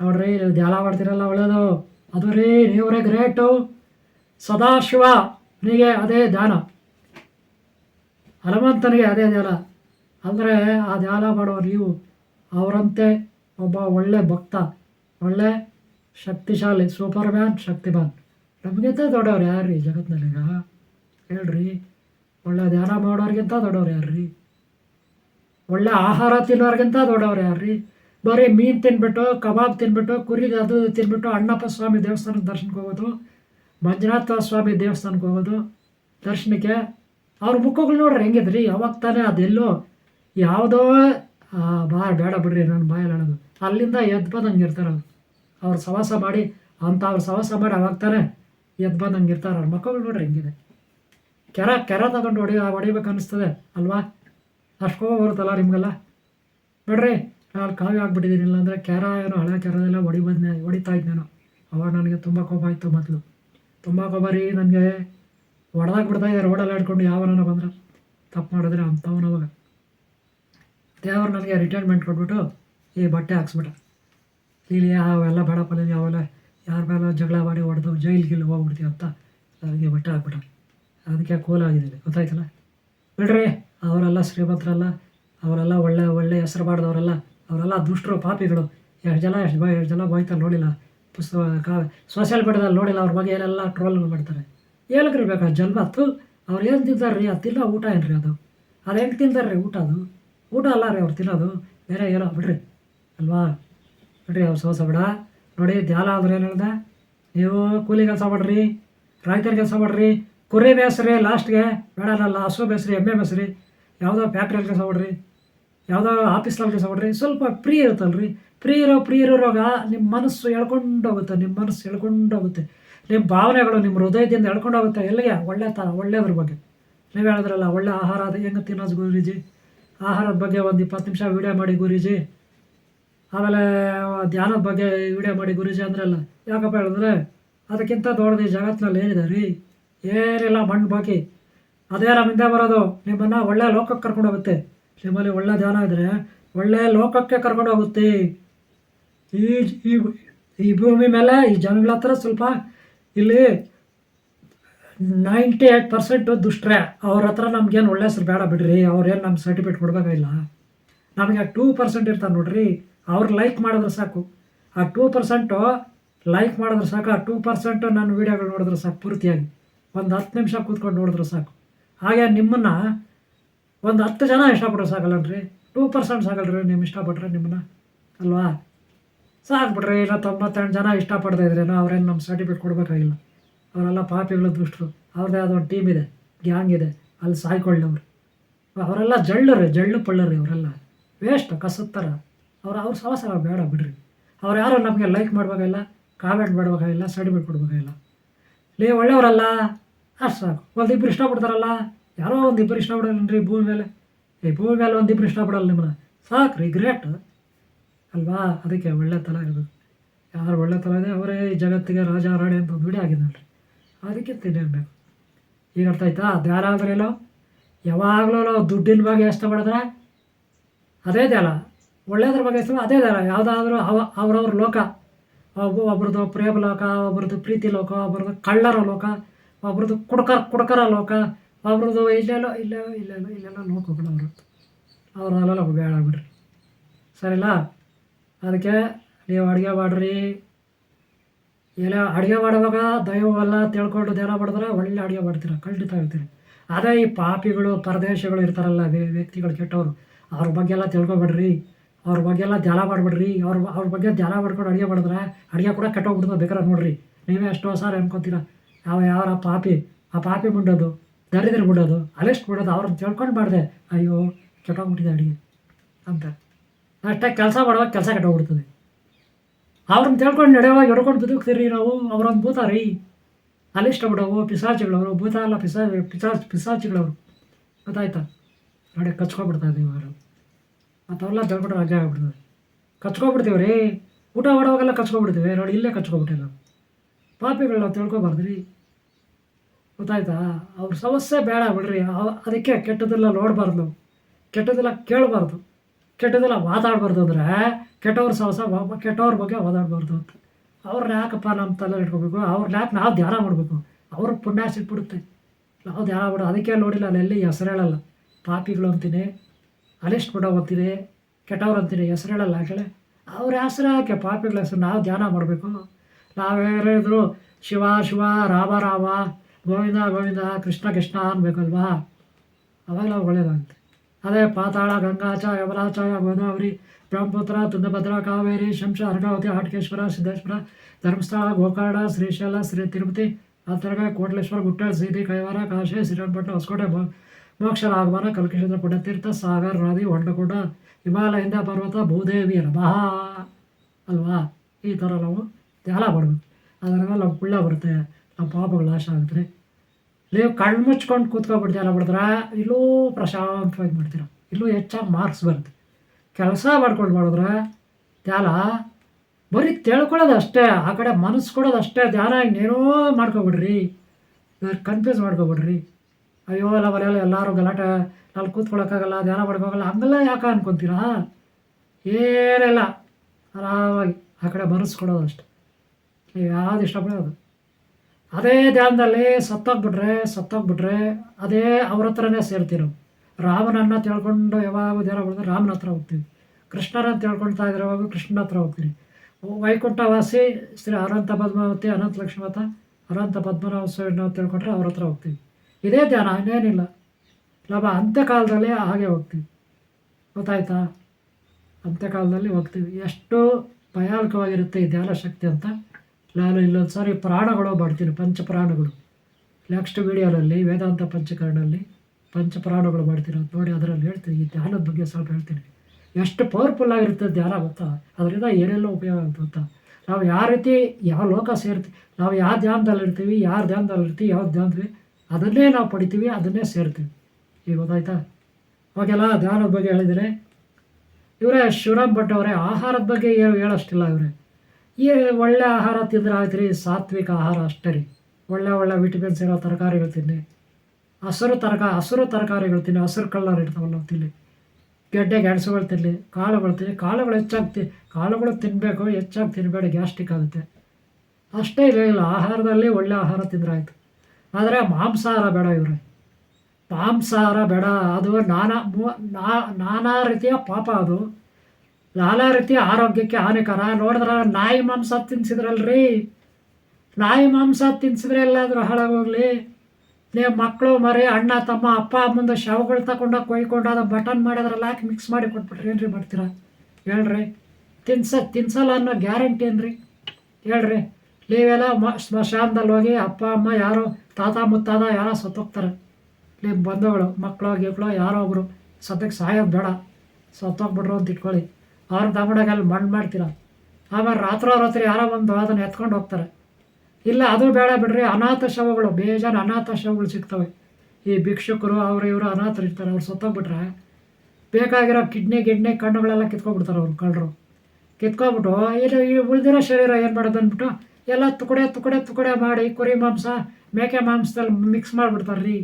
ನೋಡ್ರಿ ನೀವು ಧ್ಯಾನ ಮಾಡ್ತೀರಲ್ಲ ಒಳ್ಳೇದು. ಅದು ರೀ, ನೀವ್ರೆ ಗ್ರೇಟು ಸದಾಶಿವ ನಿಮಗೆ ಅದೇ ಧ್ಯಾನ. ಹನುಮಂತನಿಗೆ ಅದೇ ಧ್ಯಾನ. ಅಂದರೆ ಆ ಧ್ಯಾನ ಮಾಡುವ ನೀವು ಅವರಂತೆ ಒಬ್ಬ ಒಳ್ಳೆ ಭಕ್ತ, ಒಳ್ಳೆ ಶಕ್ತಿಶಾಲಿ ಸೂಪರ್ ಮ್ಯಾನ್ ಶಕ್ತಿಮಾನ್. ನಮಗಿಂತ ದೊಡ್ಡವ್ರು ಯಾರು ರೀ ಜಗತ್ತಿನಲ್ಲೀಗ ಹೇಳ್ರಿ. ಒಳ್ಳೆ ಧ್ಯಾನ ಮಾಡೋರಿಗಿಂತ ದೊಡ್ಡವ್ರು ಯಾರು ರೀ ಒಳ್ಳೆ ಆಹಾರ ತಿನ್ನೋರಿಗಿಂತ ದೊಡ್ಡವ್ರು ಯಾರು ರೀ ಬರೀ ಮೀನು ತಿನ್ಬಿಟ್ಟು, ಕಬಾಬ್ ತಿನ್ಬಿಟ್ಟು ಕುರಿ ಅದು ತಿನ್ಬಿಟ್ಟು, ಅಣ್ಣಪ್ಪ ಸ್ವಾಮಿ ದೇವಸ್ಥಾನಕ್ಕೆ ದರ್ಶನಕ್ಕೆ ಹೋಗೋದು, ಮಂಜುನಾಥ ಸ್ವಾಮಿ ದೇವಸ್ಥಾನಕ್ಕೆ ಹೋಗೋದು, ದರ್ಶನಕ್ಕೆ. ಅವ್ರ ಮುಖಗಳು ನೋಡ್ರಿ ಹೆಂಗಿದ್ರಿ, ಯಾವಾಗ ತಾನೇ ಅದೆಲ್ಲೋ ಯಾವುದೋ ಬಾ, ಬೇಡ ಬಿಡ್ರಿ ನನ್ನ ಬಾಯಲ್ಲಿ ಹೇಳೋದು ಅಲ್ಲಿಂದ ಎದ್ದು ಬಂದಂಗೆ ಇರ್ತಾರೆ ಅವ್ರು ಸವಾಸ ಮಾಡಿ ಅಂಥ ಅವ್ರು ಸವಾಸ ಮಾಡಿ ಅವಾಗ ತಾನೇ ಎದ್ದು ಬಂದಂಗೆ ಇರ್ತಾರೆ ಅವ್ರ ಮಕ್ಕಳು ನೋಡ್ರಿ ಹಿಂಗಿದೆ. ಕೆರ ಕೆರ ತಗೊಂಡು ಹೊಡಿ, ಹೊಡಿಬೇಕು ಅನ್ನಿಸ್ತದೆ ಅಲ್ವಾ? ಅಷ್ಟು ಬರುತ್ತಲ್ಲ ನಿಮಗೆಲ್ಲ? ಬಿಡ್ರಿ ನಾನು ಕಾವ್ಯ ಇಲ್ಲ ಅಂದರೆ ಕೆರ ಏನೋ ಹಳೆ ಕೆರದೆಲ್ಲ ಹೊಡಿ ಬಂದೆ ಹೊಡಿತಾ ನಾನು ಅವಾಗ ನನಗೆ ತುಂಬ ಕೋಪ ಆಯಿತು ಮೊದಲು. ತುಂಬ ಕೋಪ ರೀ ನನಗೆ. ಹೊಡೆದಾಗಿ ಬಿಡ್ತಾ ಇದ್ದಾರೆ ರೋಡಲ್ಲಿ ಆಡ್ಕೊಂಡು ಯಾವನ ಬಂದ್ರೆ. ತಪ್ಪು ಮಾಡಿದ್ರೆ ಅಂಥವನು ಅವಾಗ. ದೇವರು ನನಗೆ ರಿಟೈರ್ಮೆಂಟ್ ಕೊಟ್ಬಿಟ್ಟು ಈ ಬಟ್ಟೆ ಹಾಕ್ಸ್ಬಿಟ್ಟ ಇಲ್ಲಿ ಅವೆಲ್ಲ ಬೇಡಪ್ಪ ಅವೆಲ್ಲ ಯಾರ ಮೇಲೆ ಜಗಳ ಮಾಡಿ ಹೊಡೆದು ಜೈಲಿಗೆ ಹೋಗ್ಬಿಡ್ತೀವಿ ಅಂತ ನನಗೆ ಬಟ್ಟೆ ಹಾಕ್ಬಿಟ್ಟ. ಅದಕ್ಕೆ ಕೋಲ್ ಆಗಿದ್ದೀನಿ ಗೊತ್ತಾಯ್ತಲ್ಲ? ಬಿಡ್ರಿ, ಅವರೆಲ್ಲ ಶ್ರೀಮಂತರಲ್ಲ, ಅವರೆಲ್ಲ ಒಳ್ಳೆ ಒಳ್ಳೆ ಹೆಸರು ಮಾಡಿದವರೆಲ್ಲ, ಅವರೆಲ್ಲ ದುಷ್ಟರು, ಪಾಪಿಗಳು. ಎಷ್ಟು ಜನ, ಎಷ್ಟು ಬೈ, ಎಷ್ಟು ಜನ ಬೈತಾರೆ ನೋಡಿಲ್ಲ. ಪುಸ್ತಕ ಸೋಷಿಯಲ್ ಮೀಡಿಯಾದಲ್ಲಿ ನೋಡಿಲ್ಲ, ಅವ್ರ ಬಗ್ಗೆ ಏನೆಲ್ಲ ಟ್ರೋಲ್ಗಳು ಮಾಡ್ತಾರೆ. ಬೇಕಾ ಜನ್ಮ ಹತ್ತು, ಅವ್ರು ಏನು ತಿಂತಾರೆ ರೀ ಅದು ತಿನ್ನೋ ಊಟ ಏನು ರೀ ಅದು? ಅದು ಹೆಂಗೆ ತಿಂತಾರೆ ರೀ ಊಟ ಅದು? ಊಟ ಅಲ್ಲ ರೀ ಅವ್ರು ತಿನ್ನೋದು. ಬೇರೆ ಏನೋ, ಬಿಡ್ರಿ. ಅಲ್ವಾ? ಬಿಡ್ರಿ, ಅವ್ರು ಸೋಸ ಬಿಡ ನೋಡಿ ಜಾಲ ಆದ್ರೆ ಏನು ಹೇಳ್ದೆ? ನೀವು ಕೂಲಿ ಕೆಲಸ ಮಾಡ್ರಿ, ರೈತರ ಕೆಲಸ ಮಾಡ್ರಿ, ಕುರಿ ಬೇಸ್ರಿ ಲಾಸ್ಟ್ಗೆ ಬೇಡನಲ್ಲ ಹಸು ಬೇಸ್ರಿ, ಎಮ್ಮೆ ಬೇಸ್ರಿ, ಯಾವುದೋ ಫ್ಯಾಕ್ಟ್ರಿಯಲ್ಲಿ ಕೆಲಸ ಮಾಡ್ರಿ, ಯಾವುದೋ ಆಫೀಸ್ನಲ್ಲಿ ಕೆಲಸ ಮಾಡ್ರಿ, ಸ್ವಲ್ಪ ಫ್ರೀ ಇರುತ್ತಲ್ರಿ. ಫ್ರೀ ಇರೋ ಫ್ರೀ ಇರೋವಾಗ ನಿಮ್ಮ ಮನಸ್ಸು ಎಳ್ಕೊಂಡು ಹೋಗುತ್ತೆ ನಿಮ್ಮ ಮನಸ್ಸು ಎಳ್ಕೊಂಡು ಹೋಗುತ್ತೆ. ನಿಮ್ಮ ಭಾವನೆಗಳು ನಿಮ್ಮ ಹೃದಯದಿಂದ ಎಳ್ಕೊಂಡು ಹೋಗುತ್ತೆ, ಎಲ್ಲಿಗೆ? ಒಳ್ಳೆ ತ ಒಳ್ಳೆಯದ್ರ ಬಗ್ಗೆ. ನೀವು ಹೇಳಿದ್ರಲ್ಲ, ಒಳ್ಳೆ ಆಹಾರ ಅದು ಹೆಂಗೆ ತಿನ್ನೋದು ಗುರೂಜಿ? ಆಹಾರದ ಬಗ್ಗೆ ಒಂದು ಇಪ್ಪತ್ತು ನಿಮಿಷ ವೀಡಿಯೋ ಮಾಡಿ ಗುರೂಜಿ. ಆಮೇಲೆ ಧ್ಯಾನದ ಬಗ್ಗೆ ವಿಡಿಯೋ ಮಾಡಿ ಗುರೂಜಿ ಅಂದ್ರಲ್ಲ, ಯಾಕಪ್ಪ ಹೇಳಿದ್ರೆ, ಅದಕ್ಕಿಂತ ದೊಡ್ಡದು ಈ ಜಗತ್ತಿನಲ್ಲಿ ಏನಿದೆ ರೀ? ಏನಿಲ್ಲ ಮಣ್ಣು ಬಾಕಿ. ಅದೇ ನಮ್ಮ ಹಿಂದೆ ಬರೋದು, ನಿಮ್ಮನ್ನು ಒಳ್ಳೆ ಲೋಕಕ್ಕೆ ಕರ್ಕೊಂಡು ಹೋಗುತ್ತೆ. ನಿಮ್ಮಲ್ಲಿ ಒಳ್ಳೆ ಧ್ಯಾನ ಇದ್ದರೆ ಒಳ್ಳೆ ಲೋಕಕ್ಕೆ ಕರ್ಕೊಂಡು ಹೋಗುತ್ತೆ. ಈ ಈ ಭೂಮಿ ಮೇಲೆ, ಈ ಜನಗಳ ಹತ್ರ ಸ್ವಲ್ಪ ಇಲ್ಲಿ ನೈಂಟಿ ಏಯ್ಟ್ ಪರ್ಸೆಂಟು ದುಷ್ಟರೇ. ಅವ್ರ ಹತ್ರ ನಮ್ಗೇನು ಒಳ್ಳೆ ಹೆಸರು ಬೇಡ ಬಿಡ್ರಿ. ಅವ್ರೇನು ನಮ್ಮ ಸರ್ಟಿಫಿಕೇಟ್ ಕೊಡಬೇಕಾಗಿಲ್ಲ ನಮಗೆ ಟೂ ಪರ್ಸೆಂಟ್ ಇರ್ತಾರೆ ನೋಡ್ರಿ. ಅವ್ರು ಲೈಕ್ ಮಾಡಿದ್ರೆ ಸಾಕು. ಆ ಟೂ ಪರ್ಸೆಂಟು ಲೈಕ್ ಮಾಡಿದ್ರೆ ಸಾಕು. ಆ ಟೂ ಪರ್ಸೆಂಟು ನನ್ನ ವೀಡಿಯೋಗಳು ನೋಡಿದ್ರೆ ಸಾಕು ಪೂರ್ತಿಯಾಗಿ. ಒಂದು ಹತ್ತು ನಿಮಿಷ ಕೂತ್ಕೊಂಡು ನೋಡಿದ್ರೆ ಸಾಕು. ಹಾಗೆ ನಿಮ್ಮನ್ನು ಒಂದು ಹತ್ತು ಜನ ಇಷ್ಟಪಟ್ರೆ ಸಾಕಲ್ಲನ್ರಿ? ಟೂ ಪರ್ಸೆಂಟ್ ಸಾಕಲ್ರಿ ನೀವು ಇಷ್ಟಪಟ್ರೆ ನಿಮ್ಮನ್ನ? ಅಲ್ವಾ? ಸಾಕು ಏನೋ ತೊಂಬತ್ತೆಂಟು ಜನ ಇಷ್ಟಪಡ್ತಾ ಇದ್ರೇನೋ ಅವ್ರೇನು ನಮ್ಮ ಸರ್ಟಿಫಿಕೇಟ್ ಕೊಡಬೇಕಾಗಿಲ್ಲ. ಅವರೆಲ್ಲ ಪಾಪಿಗಳು ದುಷ್ಟರು. ಅವ್ರದ್ದೇ ಆದ ಒಂದು ಟೀಮ್ ಇದೆ. ಗ್ಯಾಂಗ್ ಇದೆ. ಅಲ್ಲಿ ಸಾಯ್ಕೊಳ್ಳಿ ಅವರು ಅವರೆಲ್ಲ ಜಳ್ಳರು, ಜಳ್ಳು ಪಳ್ಳರು ಇವರೆಲ್ಲ. ವೇಸ್ಟ್ ಕಸತ್ತಾರ ಅವ್ರು ಅವ್ರ ಸಹವಾಸ ಬೇಡ ಬಿಡ್ರಿ. ಅವ್ರು ಯಾರು ನಮಗೆ ಲೈಕ್ ಮಾಡಬೇಕಾಗಿಲ್ಲ ಕಾಮೆಂಟ್ ಮಾಡಬೇಕಾಗಿಲ್ಲ ಸರ್ಟಿಫಿಕೇಟ್ ಕೊಡಬೇಕಾಗಿಲ್ಲ ಲೇ, ಒಳ್ಳೆಯವರಲ್ಲ, ಅಷ್ಟು ಸಾಕು. ಒಂದಿಬ್ಬರು ಇಷ್ಟಪಡ್ತಾರಲ್ಲ, ಯಾರೋ ಒಂದಿಬ್ಬರು ಇಷ್ಟಪಡಲ್ರಿ ಭೂಮಿ ಮೇಲೆ? ಈ ಭೂಮಿ ಮೇಲೆ ಒಂದಿಬ್ಬರು ಇಷ್ಟಪಡಲ್ಲ ನಿಮ್ಮನ್ನ. ಸಾಕು ರೀ ಗ್ರೇಟ್ ಅಲ್ವಾ? ಅದಕ್ಕೆ ಒಳ್ಳೆ ತಲ ಇರಬೇಕು ಯಾರು ಒಳ್ಳೆ ತಲ ಇದೆ, ಅವರೇ ಈ ಜಗತ್ತಿಗೆ ರಾಜ, ರಾಣಿ ಅಂತ ಒಂದು ವಿಡಿಯೋ ನೋಡ್ರಿ ಅದಕ್ಕೆ ತಿನ್ನಬೇಕು ಈಗ ಅರ್ಥ ಆಯ್ತಾ? ಧ್ಯಾನ ಅಂದ್ರೆ ಏನೋ ಯಾವಾಗಲೂ ದುಡ್ಡಿನ ಬಗ್ಗೆ ಎಷ್ಟು ಮಾಡಿದ್ರೆ, ಅದೇ ಧ್ಯಾನ. ಒಳ್ಳೆಯದ್ರ ಬಗ್ಗೆ ಅದೇ ದಾರ ಯಾವುದಾದ್ರೂ ಅವ, ಅವ್ರವ್ರ ಲೋಕ ಒಬ್ಬ ಒಬ್ರದ್ದು ಪ್ರೇಮ ಲೋಕ, ಒಬ್ರದ್ದು ಪ್ರೀತಿ ಲೋಕ, ಒಬ್ರದ್ದು ಕಳ್ಳರ ಲೋಕ, ಒಬ್ರದ್ದು ಕುಡ್ಕರ ಕುಡ್ಕರ ಲೋಕ, ಒಬ್ರದ್ದು ಇಲ್ಲೆಲ್ಲೋ ಇಲ್ಲೆಲ್ಲೋ ಇಲ್ಲೆಲ್ಲೋ, ಇಲ್ಲೆಲ್ಲ ನೋಡ್ಕೊಬಿಡ ಅವರು ಅವ್ರ ಅಲ್ಲೆಲ್ಲ ಬೇಡ ಸರಿಲ್ಲ ಅದಕ್ಕೆ ನೀವು ಅಡುಗೆ ಮಾಡಿರಿ. ಎಲ್ಲ ಅಡುಗೆ ಮಾಡುವಾಗ ದೈವವೆಲ್ಲ ತಿಳ್ಕೊಂಡು ಧ್ಯಾನ ಮಾಡಿದ್ರೆ ಒಳ್ಳೆ ಅಡುಗೆ ಮಾಡ್ತೀರ, ಖಂಡಿತ ಹೇಳ್ತೀರಿ ಅದೇ ಈ ಪಾಪಿಗಳು, ಪರದೇಶಗಳು ಇರ್ತಾರಲ್ಲ ವ್ಯ- ವ್ಯಕ್ತಿಗಳು ಕೆಟ್ಟವರು, ಅವ್ರ ಬಗ್ಗೆ ಎಲ್ಲ ತಿಳ್ಕೊಬೇಡ್ರಿ. ಅವ್ರ ಬಗ್ಗೆ ಎಲ್ಲ ಧ್ಯಾನ ಮಾಡಿಬಿಡ್ರಿ, ಅವ್ರ ಅವ್ರ ಬಗ್ಗೆ ಧ್ಯಾನ ಮಾಡ್ಕೊಂಡು ಅಡುಗೆ ಮಾಡಿದ್ರೆ ಅಡುಗೆ ಕೂಡ ಕೆಟ್ಟೋಗ್ಬಿಡ್ತದೆ ಬೇಕಾದ್ರೆ ನೋಡ್ರಿ. ನೀವೇ ಎಷ್ಟೋ ಸಾರಿ ಅನ್ಕೋತೀರ. ಯಾವ ಯಾರ ಪಾಪಿ, ಆ ಪಾಪಿ ಮುಂಡೋದು, ದರಿದ್ರ ಬಿಡೋದು ಅಲೆಸ್ಟ್ ಬಿಡೋದು ಅವ್ರನ್ನ ತಿಳ್ಕೊಂಡು ಮಾಡಿದೆ, ಅಯ್ಯೋ, ಕೆಟ್ಟೋಗ್ಬಿಟ್ಟಿದೆ ಅಡುಗೆ ಅಂತ. ಅಷ್ಟೇ ಕೆಲಸ ಮಾಡುವಾಗ ಕೆಲಸ ಕೆಟ್ಟೋಗ್ಬಿಡ್ತದೆ. ಅವ್ರನ್ನ ತಿಳ್ಕೊಂಡು ನಡೆಯುವಾಗ ಎಡ್ಕೊಂಡು ಬದುಕ್ತೀರಿ ನಾವು ಅವ್ರೊಂದು ಭೂತ ರೀ ಅಲಿಷ್ಟ ಬಿಡೋವು ಪಿಸಾಚಿಗಳವರು ಭೂತ ಅಲ್ಲ ಪಿಸಾ ಪಿಸಾ ಪಿಸಾಚಿಗಳವರು. ಗೊತ್ತಾಯ್ತಾ? ನೋಡಿ ಕಚ್ಕೊಬಿಡ್ತಾ ಇದ್ದೀವಿ ಅವರು ಮತ್ತವೆಲ್ಲ ತಿಳ್ಕೊಂಡ್ರೆ ರಜೆ ಆಗ್ಬಿಡ್ತದೆ. ಕಚ್ಕೊಬಿಡ್ತೀವಿ ರೀ. ಊಟ ಮಾಡೋವಾಗೆಲ್ಲ ಕಚ್ಕೊಬಿಡ್ತೀವಿ. ನೋಡಿ, ಇಲ್ಲೇ ಕಚ್ಕೊಬಿಟ್ಟಿಲ್ಲ. ನಾವು ಪಾಪಿಗಳು ನಾವು ತಿಳ್ಕೊಬಾರ್ದು ರೀ ಗೊತ್ತಾಯ್ತಾ? ಅವ್ರ ಸಮಸ್ಯೆ ಬೇಡ ಬಿಡ್ರಿ. ಅದಕ್ಕೆ ಕೆಟ್ಟದೆಲ್ಲ ನೋಡಬಾರ್ದು ನಾವು. ಕೆಟ್ಟದೆಲ್ಲ ಕೇಳಬಾರ್ದು. ಕೆಟ್ಟದೆಲ್ಲ ಮಾತಾಡಬಾರ್ದು ಅಂದರೆ ಕೆಟ್ಟವ್ರ ಸಮಸ್ಯೆ ಕೆಟ್ಟವ್ರ ಬಗ್ಗೆ ಮಾತಾಡಬಾರ್ದು ಅಂತ. ಅವ್ರನ್ನ ಯಾಕಪ್ಪ ನಮ್ಮ ತಲೆ ಇಟ್ಕೋಬೇಕು? ಅವ್ರನ್ನ ಯಾಕೆ ನಾವು ಧ್ಯಾನ ಮಾಡಬೇಕು? ಅವ್ರ ಪುಣ್ಯ ಸಿಕ್ಬಿಡುತ್ತೆ ನಾವು ಧ್ಯಾನ ಮಾಡೋದು ಅದಕ್ಕೆ ನೋಡಿಲ್ಲ, ಅಲ್ಲಿ ಎಲ್ಲಿ ಹೆಸರು ಹೇಳಲ್ಲ. ಪಾಪಿಗಳು ಅಂತೀನಿ. ಅಲಿಸ್ಟ್ ಬಿಡೋ ಓದ್ತೀರಿ ಕೆಟ್ಟವ್ರು ಅಂತೀರಿ ಹೆಸರು ಹೇಳಲ್ಲ ಯಾಕೆ ಅವ್ರ ಹೆಸರು ಯಾಕೆ ಪಾಪಿಗಳ ಹೆಸರು ನಾವು ಧ್ಯಾನ ಮಾಡಬೇಕು. ನಾವೇನಿದ್ರು ಶಿವ ಶಿವ, ರಾಮ ರಾಮ, ಗೋವಿಂದ ಗೋವಿಂದ, ಕೃಷ್ಣ ಕೃಷ್ಣ ಅನ್ಬೇಕಲ್ವಾ? ಅವಾಗ ನಾವು ಒಳ್ಳೇದಾಗುತ್ತೆ. ಅದೇ ಪಾತಾಳ ಗಂಗಾಚ ಯಮರಾಚಾಯ ಗೋದಾವರಿ, ಬ್ರಹ್ಮಪುತ್ರ, ತುಂಗಭದ್ರ, ಕಾವೇರಿ ಶಂಶ ಅರ್ಗಾವತಿ, ಹಾಟಕೇಶ್ವರ, ಸಿದ್ದೇಶ್ವರ, ಧರ್ಮಸ್ಥಳ, ಗೋಕರ್ಣ, ಶ್ರೀಶೈಲ, ಶ್ರೀ ತಿರುಪತಿ ಥರ ಕೋಟ್ಲೇಶ್ವರ ಗುಟ್ಟ ಸೀದಿ ಕೈವಾರ, ಕಾಶಿ ಶ್ರೀರಂಗಪಟ್ಟಣ ಹೊಸಕೋಟೆ ಮೋ ಮೋಕ್ಷರ ಆಗಮನ ಕಲ್ಕೇಶ್ವರ ಪುಣ್ಯತೀರ್ಥ ಸಾಗರ್ ನದಿ ಹೊಂಡಕೂಟ ಹಿಮಾಲಯಿಂದ ಪರ್ವತ ಭೂದೇವಿ ನಮಃ ಅಲ್ವಾ? ಈ ಥರ ನಾವು ಧ್ಯಾನ ಮಾಡಬೇಕು. ಅದರಿಂದ ನಮ್ಮ ಕುಳ್ಳ ಬರುತ್ತೆ. ನಮ್ಮ ಪಾಪಗಳು ನಾಶ ಆಗುತ್ತೆ. ನೀವು ಕಣ್ಣು ಮುಚ್ಕೊಂಡು ಕೂತ್ಕೊಬಿಡ್ತೀರ ಬಿಡಿದ್ರೆ ಇಲ್ಲೂ ಪ್ರಶಾಂತವಾಗಿ ಮಾಡ್ತೀರ? ಇಲ್ಲೂ ಹೆಚ್ಚಾಗಿ ಮಾರ್ಕ್ಸ್ ಬರುತ್ತೆ. ಕೆಲಸ ಮಾಡ್ಕೊಂಡು ಮಾಡಿದ್ರೆ ಧ್ಯಾನ ಬರೀ ತಿಳ್ಕೊಳ್ಳೋದು ಅಷ್ಟೇ. ಆ ಕಡೆ ಮನಸ್ಸು ಕೊಡೋದು ಅಷ್ಟೇ. ಧ್ಯಾನ ಇನ್ನೇನೋ ಮಾಡ್ಕೊಬಿಡ್ರಿ. ಕನ್ಫ್ಯೂಸ್ ಮಾಡ್ಕೊಬಿಡ್ರಿ. ಅಯ್ಯೋ, ಎಲ್ಲ ಬರೆಯಲ್ಲ ಎಲ್ಲರೂ ಗಲಾಟೆ ಅಲ್ಲಿ ಕೂತ್ಕೊಳ್ಳೋಕ್ಕಾಗಲ್ಲ ಧ್ಯಾನ ಮಾಡ್ಕೋಗಲ್ಲ ಹಂಗೆಲ್ಲ ಯಾಕೆ ಅನ್ಕೊತೀರಾ? ಏನಿಲ್ಲ. ಆರಾಮಾಗಿ ಆ ಕಡೆ ಬರೆಸ್ಕೊಡೋದು ಕೊಡೋದು ಅಷ್ಟೆ. ನೀವು ಯಾವ್ದು ಇಷ್ಟಪಡೋದು. ಅದೇ ಧ್ಯಾನದಲ್ಲಿ ಸತ್ತೋಗ್ಬಿಟ್ರೆ ಸತ್ತೋಗ್ಬಿಟ್ರೆ ಅದೇ ಅವ್ರ ಹತ್ರನೇ ಸೇರ್ತೀವಿ ನಾವು. ರಾಮನನ್ನ ತಿಳ್ಕೊಂಡು ಯಾವಾಗ ಧ್ಯಾನ ಮಾಡಿದ್ರೆ ರಾಮನ ಹತ್ರ ಹೋಗ್ತೀವಿ. ಕೃಷ್ಣರನ್ನ ತಿಳ್ಕೊಳ್ತಾ ಇದ್ರೆ ಯಾವಾಗ ಕೃಷ್ಣನ ಹತ್ರ ಹೋಗ್ತೀವಿ. ವೈಕುಂಠವಾಸಿ ಶ್ರೀ ಅನಂತ ಪದ್ಮಾವತಿ, ಅನಂತ ಲಕ್ಷ್ಮತ ಅನಂತ ಪದ್ಮನಾಭ ಸ್ವಾಮಿ ನಾವು ತಿಳ್ಕೊಂಡ್ರೆ ಅವ್ರ ಹತ್ರ ಹೋಗ್ತೀವಿ. ಇದೇ ಧ್ಯಾನ ಇನ್ನೇನಿಲ್ಲ ಲಾಭ ಅಂತ್ಯಕಾಲದಲ್ಲಿ ಹಾಗೆ ಹೋಗ್ತೀವಿ. ಗೊತ್ತಾಯ್ತಾ? ಅಂತ್ಯಕಾಲದಲ್ಲಿ ಹೋಗ್ತೀವಿ. ಎಷ್ಟು ಭಯಾನಕವಾಗಿರುತ್ತೆ ಈ ಧ್ಯಾನ ಶಕ್ತಿ ಅಂತ. ನಾನು ಇಲ್ಲೊಂದು ಸಾರಿ ಪ್ರಾಣಗಳು ಮಾಡ್ತೀನಿ, ಪಂಚಪ್ರಾಣಗಳು. ನೆಕ್ಸ್ಟ್ ವೀಡಿಯೋನಲ್ಲಿ, ವೇದಾಂತ ಪಂಚಕರಣಲ್ಲಿ ಪಂಚಪ್ರಾಣಗಳು ಮಾಡ್ತೀನಿ ಅಂತ ನೋಡಿ ಅದರಲ್ಲಿ ಹೇಳ್ತೀನಿ. ಈ ಧ್ಯಾನದ ಬಗ್ಗೆ ಸ್ವಲ್ಪ ಹೇಳ್ತೀನಿ. ಎಷ್ಟು ಪವರ್ಫುಲ್ ಆಗಿರುತ್ತೆ ಧ್ಯಾನ ಗೊತ್ತಾ? ಅದರಿಂದ ಏನೆಲ್ಲ ಉಪಯೋಗ ಆಗುತ್ತೆ ಗೊತ್ತಾ? ನಾವು ಯಾವ ರೀತಿ, ಯಾವ ಲೋಕ ಸೇರ್ತೀವಿ ನಾವು ಯಾವ ಧ್ಯಾನದಲ್ಲಿರ್ತೀವಿ ಯಾರ ಧ್ಯಾನದಲ್ಲಿ ಇರ್ತೀವಿ ಯಾವ ಧ್ಯಾನದಲ್ಲಿ ಅದನ್ನೇ ನಾವು ಪಡಿತೀವಿ, ಅದನ್ನೇ ಸೇರ್ತೀವಿ. ಈಗ ಗೊತ್ತಾಯ್ತಾ? ಅವಾಗೆಲ್ಲ ಧ್ಯಾನದ ಬಗ್ಗೆ ಹೇಳಿದರೆ, ಇವರೇ ಶಿವರಾಮ್ ಭಟ್ ಅವರೇ, ಆಹಾರದ ಬಗ್ಗೆ ಏನು ಹೇಳೋಷ್ಟಿಲ್ಲ ಇವರೇ. ಈ ಒಳ್ಳೆ ಆಹಾರ ತಿಂದರೆ ಆಯ್ತು ರೀ ಸಾತ್ವಿಕ ಆಹಾರ ಅಷ್ಟೇ ರೀ. ಒಳ್ಳೆ ಒಳ್ಳೆ ವಿಟಮಿನ್ಸ್ ಇರೋ ತರಕಾರಿಗಳು ತಿನ್ನಿ. ಹಸಿರು ತರಕಾರಿ ಹಸಿರು ತರಕಾರಿಗಳು ತಿನ್ನಿ, ಹಸಿರು ಕಲ್ಲರ್ ಇರ್ತಾವಲ್ಲ ನಾವು ತಿನ್ನಿ. ಗೆಡ್ಡೆ, ಗೆಣಸುಗಳು ತಿನ್ನಲಿ ಕಾಳುಗಳು ತಿನ್ನಿ. ಕಾಳುಗಳು ಹೆಚ್ಚಾಗಿ ತಿ, ಕಾಳುಗಳು ತಿನ್ನಬೇಕು ಹೆಚ್ಚಾಗಿ ತಿನ್ನಬೇಡ ಗ್ಯಾಸ್ಟ್ರಿಕ್ ಆಗುತ್ತೆ. ಅಷ್ಟೇ ಇಲ್ಲ, ಆಹಾರದಲ್ಲಿ ಒಳ್ಳೆ ಆಹಾರ ತಿಂದರೆ ಆಯಿತು. ಆದರೆ ಮಾಂಸಾಹಾರ ಬೇಡ ಇವರೇ. ಮಾಂಸಾಹಾರ ಬೇಡ, ಅದು ನಾನಾ ನಾನಾ ರೀತಿಯ ಪಾಪ ಅದು. ನಾನಾ ರೀತಿಯ ಆರೋಗ್ಯಕ್ಕೆ ಹಾನಿಕರ. ನೋಡಿದ್ರೆ ನಾಯಿ ಮಾಂಸ ತಿನ್ಸಿದ್ರಲ್ರಿ? ನಾಯಿ ಮಾಂಸ ತಿನ್ಸಿದ್ರೆ ಎಲ್ಲಾದರೂ ಹಾಳಾಗೋಗ್ಲಿ. ನೀವು ಮಕ್ಕಳು ಮರಿ, ಅಣ್ಣ, ತಮ್ಮ, ಅಪ್ಪ ಅಮ್ಮಂದು ಶವಗಳು ತಗೊಂಡು ಕೊಯ್ಕೊಂಡು ಅದು ಬಟನ್ ಮಾಡಿದ್ರಲ್ಲ, ಹಾಕಿ ಮಿಕ್ಸ್ ಮಾಡಿ ಕೊಟ್ಬಿಟ್ರಿ ಏನ್ರಿ ಮಾಡ್ತೀರಾ? ಹೇಳ್ರಿ. ತಿನ್ಸ, ತಿನ್ಸಲ್ಲ ಅನ್ನೋ ಗ್ಯಾರಂಟಿ ಏನ್ರಿ? ಹೇಳ್ರಿ. ನೀವೆಲ್ಲ ಮ ಸ್ಮಶಾನದಲ್ಲಿ ಹೋಗಿ ಅಪ್ಪ, ಅಮ್ಮ ಯಾರೋ ತಾತ ಮುತ್ತಾದ ಯಾರೋ ಸತ್ತೋಗ್ತಾರೆ? ಇಲ್ಲಿ ಬಂಧುಗಳು, ಮಕ್ಕಳು ಗಿಕ್ಳು ಯಾರೋ ಒಬ್ಬರು ಸದ್ಯಕ್ಕೆ ಸಾಯೋದು ಬೇಡ. ಸತ್ತೋಗ್ಬಿಟ್ರು ಅಂತ ಇಟ್ಕೊಳ್ಳಿ. ಅವ್ರ ತಗೊಂಡಾಗ ಅಲ್ಲಿ ಮಣ್ಣು ಮಾಡ್ತೀರಾ? ಆಮೇಲೆ ರಾತ್ರೋ ರಾತ್ರಿ ಯಾರೋ ಬಂದು ಅದನ್ನು ಎತ್ಕೊಂಡು ಹೋಗ್ತಾರೆ. ಇಲ್ಲ, ಅದು ಬೇಡ ಬಿಡ್ರಿ. ಅನಾಥ ಶವಗಳು ಬೇಜಾರು ಅನಾಥ ಶವಗಳು ಸಿಗ್ತವೆ. ಈ ಭಿಕ್ಷುಕರು, ಅವರು ಇವರು ಅನಾಥರು ಇರ್ತಾರೆ. ಅವ್ರು ಸತ್ತೋಗ್ಬಿಟ್ರೆ ಬೇಕಾಗಿರೋ ಕಿಡ್ನಿ, ಗಿಡ್ನಿ, ಕಣ್ಣುಗಳೆಲ್ಲ ಕಿತ್ಕೊಬಿಡ್ತಾರೆ ಅವ್ರು ಕಳ್ಳರು. ಕಿತ್ಕೊಂಡ್ಬಿಟ್ಟು ಇಲ್ಲಿ ಉಳಿದಿರೋ ಶರೀರ ಏನು ಮಾಡೋದು? ಅಂದ್ಬಿಟ್ಟು ಎಲ್ಲ ತುಕಡೆ ತುಕಡೆ ತುಕಡೆ ಮಾಡಿ, ಕುರಿ ಮಾಂಸ, ಮೇಕೆ ಮಾಂಸದಲ್ಲಿ ಮಿಕ್ಸ್ ಮಾಡಿಬಿಡ್ತಾರೆ ರೀ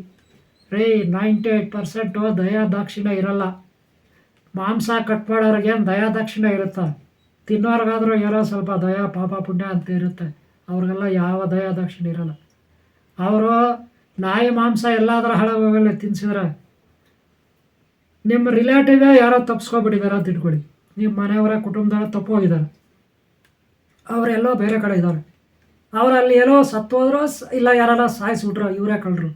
ರೀ ನೈಂಟಿ ಏಯ್ಟ್ ಪರ್ಸೆಂಟು ದಯಾ ದಾಕ್ಷಿಣ್ಯ ಇರಲ್ಲ. ಮಾಂಸ ಕಟ್ ಮಾಡೋರಿಗೇನು ದಯಾ ದಕ್ಷಿಣ ಇರುತ್ತೆ? ತಿನ್ನೋರ್ಗಾದ್ರೂ ಏನೋ ಸ್ವಲ್ಪ ದಯಾ, ಪಾಪ, ಪುಣ್ಯ ಅಂತ ಇರುತ್ತೆ. ಅವ್ರಿಗೆಲ್ಲ ಯಾವ ದಯಾ ದಕ್ಷಿಣ ಇರಲ್ಲ. ಅವರು ನಾಯಿ, ಮಾಂಸ ಎಲ್ಲಾದರೂ ಹಳೆ ತಿನ್ಸಿದ್ರೆ ನಿಮ್ಮ ರಿಲೇಟಿವೇ ಯಾರೋ ತಪ್ಸ್ಕೊಬಿಟ್ಟಿದ್ದಾರೆ ಅಂತ ಇಟ್ಕೊಳ್ಳಿ. ನಿಮ್ಮ ಮನೆಯವರ ಕುಟುಂಬದವ್ರ ತಪ್ಪು ಹೋಗಿದ್ದಾರೆ ಅವರೆಲ್ಲೋ ಬೇರೆ ಕಡೆ ಇದ್ದಾರೆ. ಅವರಲ್ಲಿ ಏನೋ ಸತ್ತೋದ್ರು ಇಲ್ಲ ಯಾರೆಲ್ಲ ಸಾಯಿಸ್ಬಿಟ್ರು, ಇವರೇ ಕಳ್ಳರು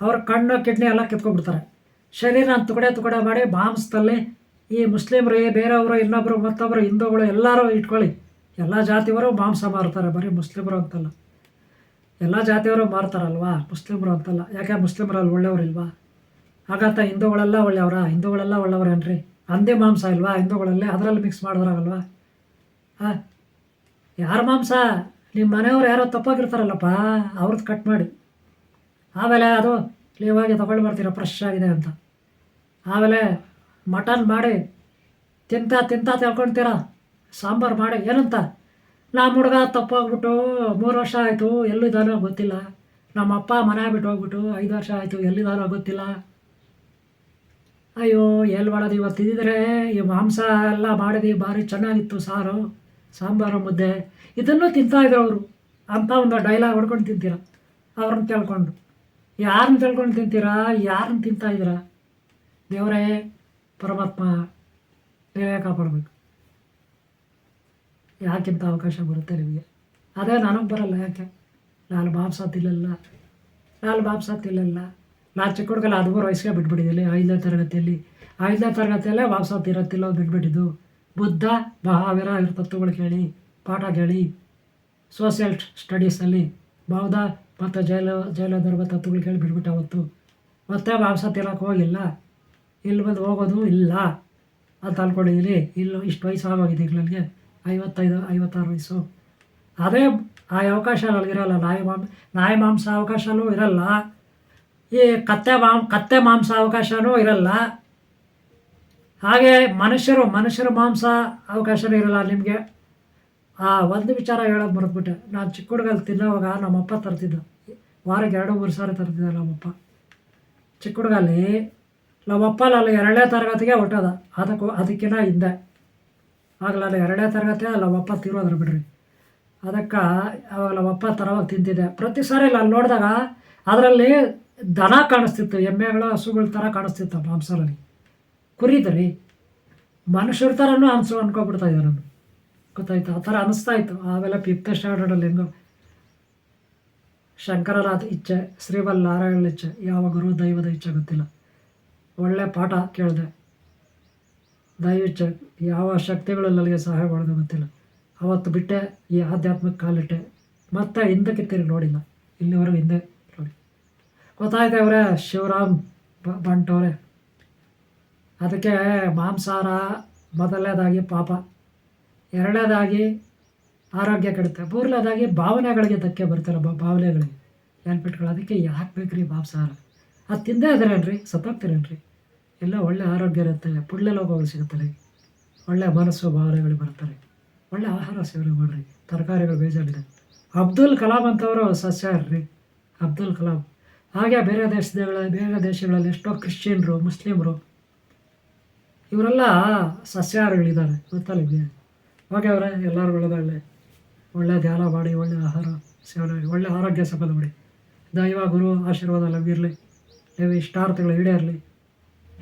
ಅವ್ರ ಕಣ್ಣು, ಕಿಡ್ನಿ ಎಲ್ಲ ಕಿತ್ಕೊಂಡ್ಬಿಡ್ತಾರೆ. ಶರೀರನ ತುಕಡೆ ತುಕಡೆ ಮಾಡಿ ಮಾಂಸದಲ್ಲಿ ಈ ಮುಸ್ಲಿಮ್ರು ಬೇರೆಯವರು ಇನ್ನೊಬ್ಬರು ಮತ್ತೊಬ್ಬರು ಹಿಂದೂಗಳು ಎಲ್ಲರೂ ಇಟ್ಕೊಳ್ಳಿ. ಎಲ್ಲ ಜಾತಿಯವರು ಮಾಂಸ ಮಾರ್ತಾರೆ, ಬರೀ ಮುಸ್ಲಿಮರು ಅಂತಲ್ಲ. ಎಲ್ಲ ಜಾತಿಯವರು ಮಾರ್ತಾರಲ್ವಾ, ಮುಸ್ಲಿಮರು ಅಂತಲ್ಲ. ಯಾಕೆ ಮುಸ್ಲಿಮರಲ್ಲಿ ಒಳ್ಳೆಯವರಿಲ್ವಾ ಹಾಗಾತ ಹಿಂದೂಗಳೆಲ್ಲ ಒಳ್ಳೆಯವರ? ಹಿಂದೂಗಳೆಲ್ಲ ಒಳ್ಳೆಯವ್ರೇನ್ರಿ? ಅಂದೇ ಮಾಂಸ ಇಲ್ವಾ ಹಿಂದೂಗಳಲ್ಲಿ? ಅದರಲ್ಲಿ ಮಿಕ್ಸ್ ಮಾಡಿದ್ರಾಗಲ್ವಾ ಹಾಂ? ಯಾರ ಮಾಂಸ? ನಿಮ್ಮ ಮನೆಯವ್ರು ಯಾರೋ ತಪ್ಪಾಗಿರ್ತಾರಲ್ಲಪ್ಪ ಅವ್ರದ್ದು ಕಟ್ ಮಾಡಿ. ಆಮೇಲೆ ಅದು ನೀವಾಗಿ ತಗೊಂಡು ಬರ್ತೀರ ಫ್ರೆಶ್ ಆಗಿದೆ ಅಂತ. ಆಮೇಲೆ ಮಟನ್ ಮಾಡಿ, ತಿಂತ ತಿಂತ ತಿಳ್ಕೊಳ್ತೀರ ಸಾಂಬಾರು ಮಾಡಿ, ಏನಂತ? ನಮ್ಮ ಹುಡುಗ ತಪ್ಪಾಗ್ಬಿಟ್ಟು ಮೂರು ವರ್ಷ ಆಯಿತು, ಎಲ್ಲಿದ್ದಾನೋ ಗೊತ್ತಿಲ್ಲ. ನಮ್ಮ ಅಪ್ಪ ಮನೆ ಬಿಟ್ಟು ಹೋಗ್ಬಿಟ್ಟು ಐದು ವರ್ಷ ಆಯಿತು, ಎಲ್ಲಿದ್ದಾನೋ ಗೊತ್ತಿಲ್ಲ. ಅಯ್ಯೋ ಎಲ್ಲಿ ಮಾಡೋದು ಇವತ್ತು ತಿಂದಿದ್ರೆ, ಈ ಮಾಂಸ ಎಲ್ಲ ಮಾಡಿದ್ವಿ ಭಾರಿ ಚೆನ್ನಾಗಿತ್ತು ಸಾರು. ಸಾಂಬಾರು, ಮುದ್ದೆ, ಇದನ್ನು ತಿಂತಾಯಿದ್ರು ಅವರು. ಅಂತ ಒಂದು ಡೈಲಾಗ್ ಹೊಡ್ಕೊಂಡು ತಿಂತೀರ? ಅವ್ರನ್ನ ತಿಳ್ಕೊಂಡು. ಯಾರನ್ನ ತಿಳ್ಕೊಂಡು ತಿಂತೀರಾ? ಯಾರನ್ನ ತಿಂತಾ ಇದ್ದೀರಾ? ದೇವರೇ, ಪರಮಾತ್ಮ, ನೀವೇ ಕಾಪಾಡಬೇಕು. ಯಾಕಿಂತ ಅವಕಾಶ ಬರುತ್ತೆ ನಿಮಗೆ? ಅದೇ ನನಗೆ ಬರಲ್ಲ ಯಾಕೆ? ನಾನು ಮಾಂಸ ತಿನ್ನಲ್ಲ. ನಾನು ಮಾಂಸ ಇಲ್ಲಲ್ಲ ನಾನು ಚಿಕ್ಕ ಹುಡುಗಲ್ಲ ಹದಿಮೂರು ವಯಸ್ಸಿಗೆ ಬಿಟ್ಬಿಟ್ಟಿದ್ದೀನಿ ಐದನೇ ತರಗತಿಯಲ್ಲಿ. ಐದನೇ ತರಗತಿಯಲ್ಲೇ ಮಾಂಸ ಇರತ್ತಿಲ್ಲ ಬಿಟ್ಬಿಟ್ಟಿದ್ದು. ಬುದ್ಧ ಮಹಾವೀರ ಇವ್ರ ತತ್ವಗಳು ಕೇಳಿ, ಪಾಠ ಕೇಳಿ ಸೋಷಿಯಲ್ ಸ್ಟಡೀಸಲ್ಲಿ ಬೌದ್ಧ ಮತ್ತು ಜೈಲ ಜೈಲಧರ್ಮ ತತ್ವಗಳು ಕೇಳಿ ಬಿಟ್ಬಿಟ್ಟು ಅವತ್ತು. ಮತ್ತೆ ಮಾಂಸ ತಿನ್ನೋಕೆ ಹೋಗಿಲ್ಲ. ಇಲ್ಲಿ ಬಂದು ಹೋಗೋದು ಇಲ್ಲ ಅಂತ ಅಂದ್ಕೊಂಡಿದ್ದೀನಿ ಇಲ್ಲೂ ಇಷ್ಟು ವಯಸ್ಸು ಆಗೋಗಿದೆ ನನಗೆ. ಐವತ್ತೈದು, ಐವತ್ತಾರು ವಯಸ್ಸು. ಅದೇ ಆ ಅವಕಾಶ ನನಗಿರಲ್ಲ ನಾಯಿ ಮಾಂ, ನಾಯಿ ಮಾಂಸ ಅವಕಾಶವೂ ಇರಲ್ಲ. ಈ ಕತ್ತೆ ಮಾಂ, ಕತ್ತೆ ಮಾಂಸ ಅವಕಾಶವೂ ಇರಲ್ಲ. ಹಾಗೆ ಮನುಷ್ಯರು, ಮನುಷ್ಯರ ಮಾಂಸ ಅವಕಾಶನೇ ಇರಲ್ಲ ನಿಮಗೆ. ಆ ಒಂದು ವಿಚಾರ ಹೇಳೋದು ಮರೆತ್ಬಿಟ್ಟೆ. ನಾನು ಚಿಕ್ಕ ಹುಡುಗಲ್ಲಿ ತಿನ್ನೋವಾಗ ನಮ್ಮಪ್ಪ ತರ್ತಿದ್ದ. ವಾರಕ್ಕೆ ಎರಡು, ಮೂರು ಸಾರಿ ತರ್ತಿದ್ದ ನಮ್ಮಪ್ಪ. ಚಿಕ್ಕ ಹುಡುಗಲ್ಲಿ ನಮ್ಮಪ್ಪ ನಾನು ಎರಡನೇ ತರಗತಿಗೆ ಹೊಟ್ಟೋದ. ಅದಕ್ಕೂ ಅದಕ್ಕಿಂತ ಹಿಂದೆ. ಆಗ ನಾನು ಎರಡನೇ ತರಗತಿ ನಮ್ಮಪ್ಪ ತಿರೋದ್ರ ಬಿಡ್ರಿ. ಅದಕ್ಕೆ ಅವಾಗ ನಮ್ಮಪ್ಪ ತರವಾಗ ತಿಂತಿದ್ದೆ. ಪ್ರತಿ ಸಾರಿ ನಾನು ನೋಡಿದಾಗ ಅದರಲ್ಲಿ ದನ ಕಾಣಿಸ್ತಿತ್ತು. ಎಮ್ಮೆಗಳು ಹಸುಗಳ ಥರ ಕಾಣಿಸ್ತಿತ್ತು ಮಾಂಸದಲ್ಲಿ. ಕುರಿದ್ರಿ. ಮನುಷ್ಯರ ಥರನೂ ಅನ್ಸು ಅನ್ಕೊಬಿಡ್ತಾ ಇದ್ದಾರೆ ನಾನು. ಗೊತ್ತಾಯ್ತು? ಆ ಥರ ಅನಿಸ್ತಾ ಇತ್ತು. ಆಮೇಲೆ ಫಿಫ್ತ್ ಸ್ಟ್ಯಾಂಡರ್ಡಲ್ಲಿ ಹೆಂಗೋ. ಶಂಕರನಾಥ ಇಚ್ಛೆ ಶ್ರೀವಲ್ ನಾರಾಯಣ ಇಚ್ಛೆ, ಯಾವ ಗುರು ದೈವದ ಇಚ್ಛೆ ಗೊತ್ತಿಲ್ಲ. ಒಳ್ಳೆ ಪಾಠ ಕೇಳಿದೆ. ದೈವ ಇಚ್ಛೆ, ಯಾವ ಶಕ್ತಿಗಳು ನನಗೆ ಸಹಾಯ ಮಾಡೋದು ಗೊತ್ತಿಲ್ಲ. ಅವತ್ತು ಬಿಟ್ಟೆ, ಈ ಆಧ್ಯಾತ್ಮಿಕ ಕಾಲಿಟ್ಟೆ. ಮತ್ತೆ ಹಿಂದಕ್ಕೆ ತಿರುಗಿ ನೋಡಿಲ್ಲ. ಇಲ್ಲಿವರೆಗೂ ಹಿಂದೆ ನೋಡಿ. ಗೊತ್ತಾಯ್ತು ಅವರೇ ಶಿವರಾಮ್ ಬಂಟವ್ರೆ. ಅದಕ್ಕೆ ಮಾಂಸಾಹಾರ ಮೊದಲನೇದಾಗಿ ಪಾಪ. ಎರಡನೇದಾಗಿ ಆರೋಗ್ಯ ಕೆಡುತ್ತೆ. ಮೂರನೇದಾಗಿ ಭಾವನೆಗಳಿಗೆ ಧಕ್ಕೆ ಬರ್ತಾರೆ ಬ, ಭಾವನೆಗಳಿಗೆ. ನೆನ್ಪಿಟ್ಕೊಳ್ಳೋ ಅದಕ್ಕೆ ಯಾಕೆ ಬೇಕ್ರಿ ಮಾಂಸಾಹಾರ? ಅದು ತಿಂದೇ ಇದ್ರೇನ್ರಿ ಸತ್ತೋಗ್ತೀರೇನ್ರಿ ಎಲ್ಲ ಒಳ್ಳೆ ಆರೋಗ್ಯ ಇರುತ್ತೆ. ಪುಳ್ಳೆ ಲೋಕಗಳು ಸಿಗುತ್ತಾರೆ ಒಳ್ಳೆ ಮನಸ್ಸು, ಭಾವನೆಗಳು ಬರ್ತಾರೆ ಒಳ್ಳೆ ಆಹಾರ ಸೇವನೆ ಮಾಡಿರಿ. ತರಕಾರಿಗಳು ಬೇಜಾರಿದೆ. ಅಬ್ದುಲ್ ಕಲಾಂ ಅಂತವರು ಸಸ್ಯಹಾರ್ರಿ ಅಬ್ದುಲ್ ಕಲಾಂ. ಹಾಗೆ ಬೇರೆ ದೇಶಗಳ ಬೇರೆ ದೇಶಗಳಲ್ಲಿ ಎಷ್ಟೋ ಕ್ರಿಶ್ಚಿಯನ್ರು, ಮುಸ್ಲಿಮರು ಇವರೆಲ್ಲ ಸಸ್ಯಾಹಾರಿಗಳಿದ್ದಾರೆ. ಗೊತ್ತಲ್ಲ ಓಕೆ ಅವರೇ, ಎಲ್ಲರೂ ಒಳ್ಳೆದಾಗಲಿ. ಒಳ್ಳೆ ಧ್ಯಾನ ಮಾಡಿ, ಒಳ್ಳೆ ಆಹಾರ, ಸೇವನೆ ಒಳ್ಳೆ ಆರೋಗ್ಯ ಸಂಪದ ಮಾಡಿ. ದೈವ, ಗುರು, ಆಶೀರ್ವಾದ ಲಭ್ಯಿರಲಿ ನೀವು ಇಷ್ಟಾರ್ಥಗಳು ಈಡೇರಲಿ.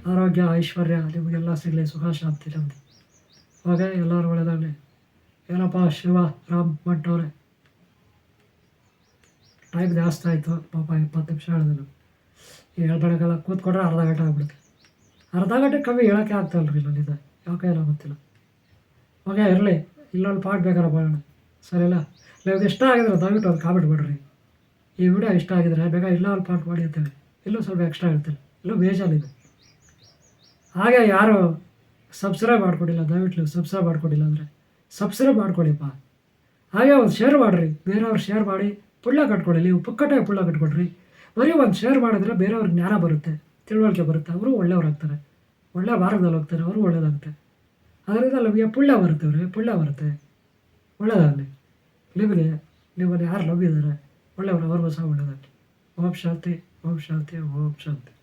ಆರೋಗ್ಯ, ಐಶ್ವರ್ಯ ನಿಮಗೆಲ್ಲ ಸಿಗಲಿ, ಸುಖ, ಶಾಂತಿ ಶಾಂತಿ ಓಕೆ ಎಲ್ಲರೂ ಒಳ್ಳೆಯದಾಗಲಿ ಏನಪ್ಪ ಶಿವ, ರಾಮ್ ಭಟ್ ಅವರೇ ಟೈಮ್ ಜಾಸ್ತಿ ಆಯಿತು. ಪಾಪ ಇಪ್ಪತ್ತು ನಿಮಿಷ ಹೇಳಿದ್ರು ಈಗ ಹೇಳ್ಬೇಕಲ್ಲ ಕೂತ್ಕೊಂಡ್ರೆ ಅರ್ಧ ಗಂಟೆ ಆಗ್ಬಿಡುತ್ತೆ. ಅರ್ಧ ಗಂಟೆ ಕಮ್ಮಿ ಹೇಳೋಕ್ಕೆ ಆಗ್ತಾಯಿಲ್ಲ ರೀ ಇಲ್ಲಿಂದ ಯಾಕೆ ಏನೋ ಗೊತ್ತಿಲ್ಲ. ಓಕೆ ಇರಲಿ. ಇಲ್ಲೊಂದು ಪಾಟ್ ಬೇಕಾರ ಬರೋಣ. ಸರಿಲ್ಲ ನೀವು ಇಷ್ಟ ಆಗಿದ್ರೆ ದಯವಿಟ್ಟು ಒಂದು ಕಾಮೆಂಟ್ ಈ ವಿಡಿಯೋ ಇಷ್ಟ ಆಗಿದ್ರೆ ಬೇಗ ಇಲ್ಲ ಒಂದು ಪಾಟ್ ಮಾಡಿ ಅಂತೇಳಿ. ಇಲ್ಲೂ ಸ್ವಲ್ಪ ಎಕ್ಸ್ಟ್ರಾ ಇರ್ತೇನೆ ಇಲ್ಲೂ ಬೇಜಾನಿದೆ ಹಾಗೆ ಯಾರು ಸಬ್ಸ್ಕ್ರೈಬ್ ಮಾಡ್ಕೊಡಿಲ್ಲ, ದಯವಿಟ್ಟು ನೀವು ಸಬ್ಸ್ಕ್ರೈಬ್ ಮಾಡ್ಕೊಡಿಲ್ಲ ಅಂದರೆ ಸಬ್ಸ್ಕ್ರೈಬ್ ಮಾಡ್ಕೊಳ್ಳಿಪ್ಪ ಹಾಗೆ ಒಂದು ಶೇರ್ ಮಾಡಿರಿ. ಬೇರೆಯವ್ರು ಶೇರ್ ಮಾಡಿ, ಪುಳ್ಳ ಕಟ್ಕೊಳ್ಳಿ ನೀವು ಪುಕ್ಕಟ್ಟೆ ಪುಳ್ಳ ಕಟ್ಕೊಡ್ರಿ ಬರೀ ಒಂದು ಶೇರ್ ಮಾಡಿದ್ರೆ ಬೇರೆಯವ್ರಿಗೆ ಜ್ಞಾನ ಬರುತ್ತೆ. ತಿಳುವಳಿಕೆ ಬರುತ್ತೆ. ಅವರು ಒಳ್ಳೆಯವರಾಗ್ತಾರೆ. ಒಳ್ಳೆ ಮಾರ್ಗದಲ್ಲಿ ಹೋಗ್ತಾರೆ. ಅವರು ಒಳ್ಳೆಯದಾಗುತ್ತೆ ಅದರಿಂದ ನಮಗೆ ಪುಳ್ಯ ಬರುತ್ತೆ ಅವರಿಗೆ. ಪುಳ್ಯ ಬರುತ್ತೆ. ಒಳ್ಳೆಯದಾಗಲಿ ನಿಮಗೆ ನಿಮ್ಮನ್ನು ಯಾರು ನಂಬಿದ್ದಾರೆ ಒಳ್ಳೆಯವರು, ಅವ್ರಿಗೂ ಸಹ ಒಳ್ಳೆಯದಾಗಲಿ. ಓಂ ಶಾಂತಿ ಓಂ ಶಾಂತಿ ಓಂ ಶಾಂತಿ.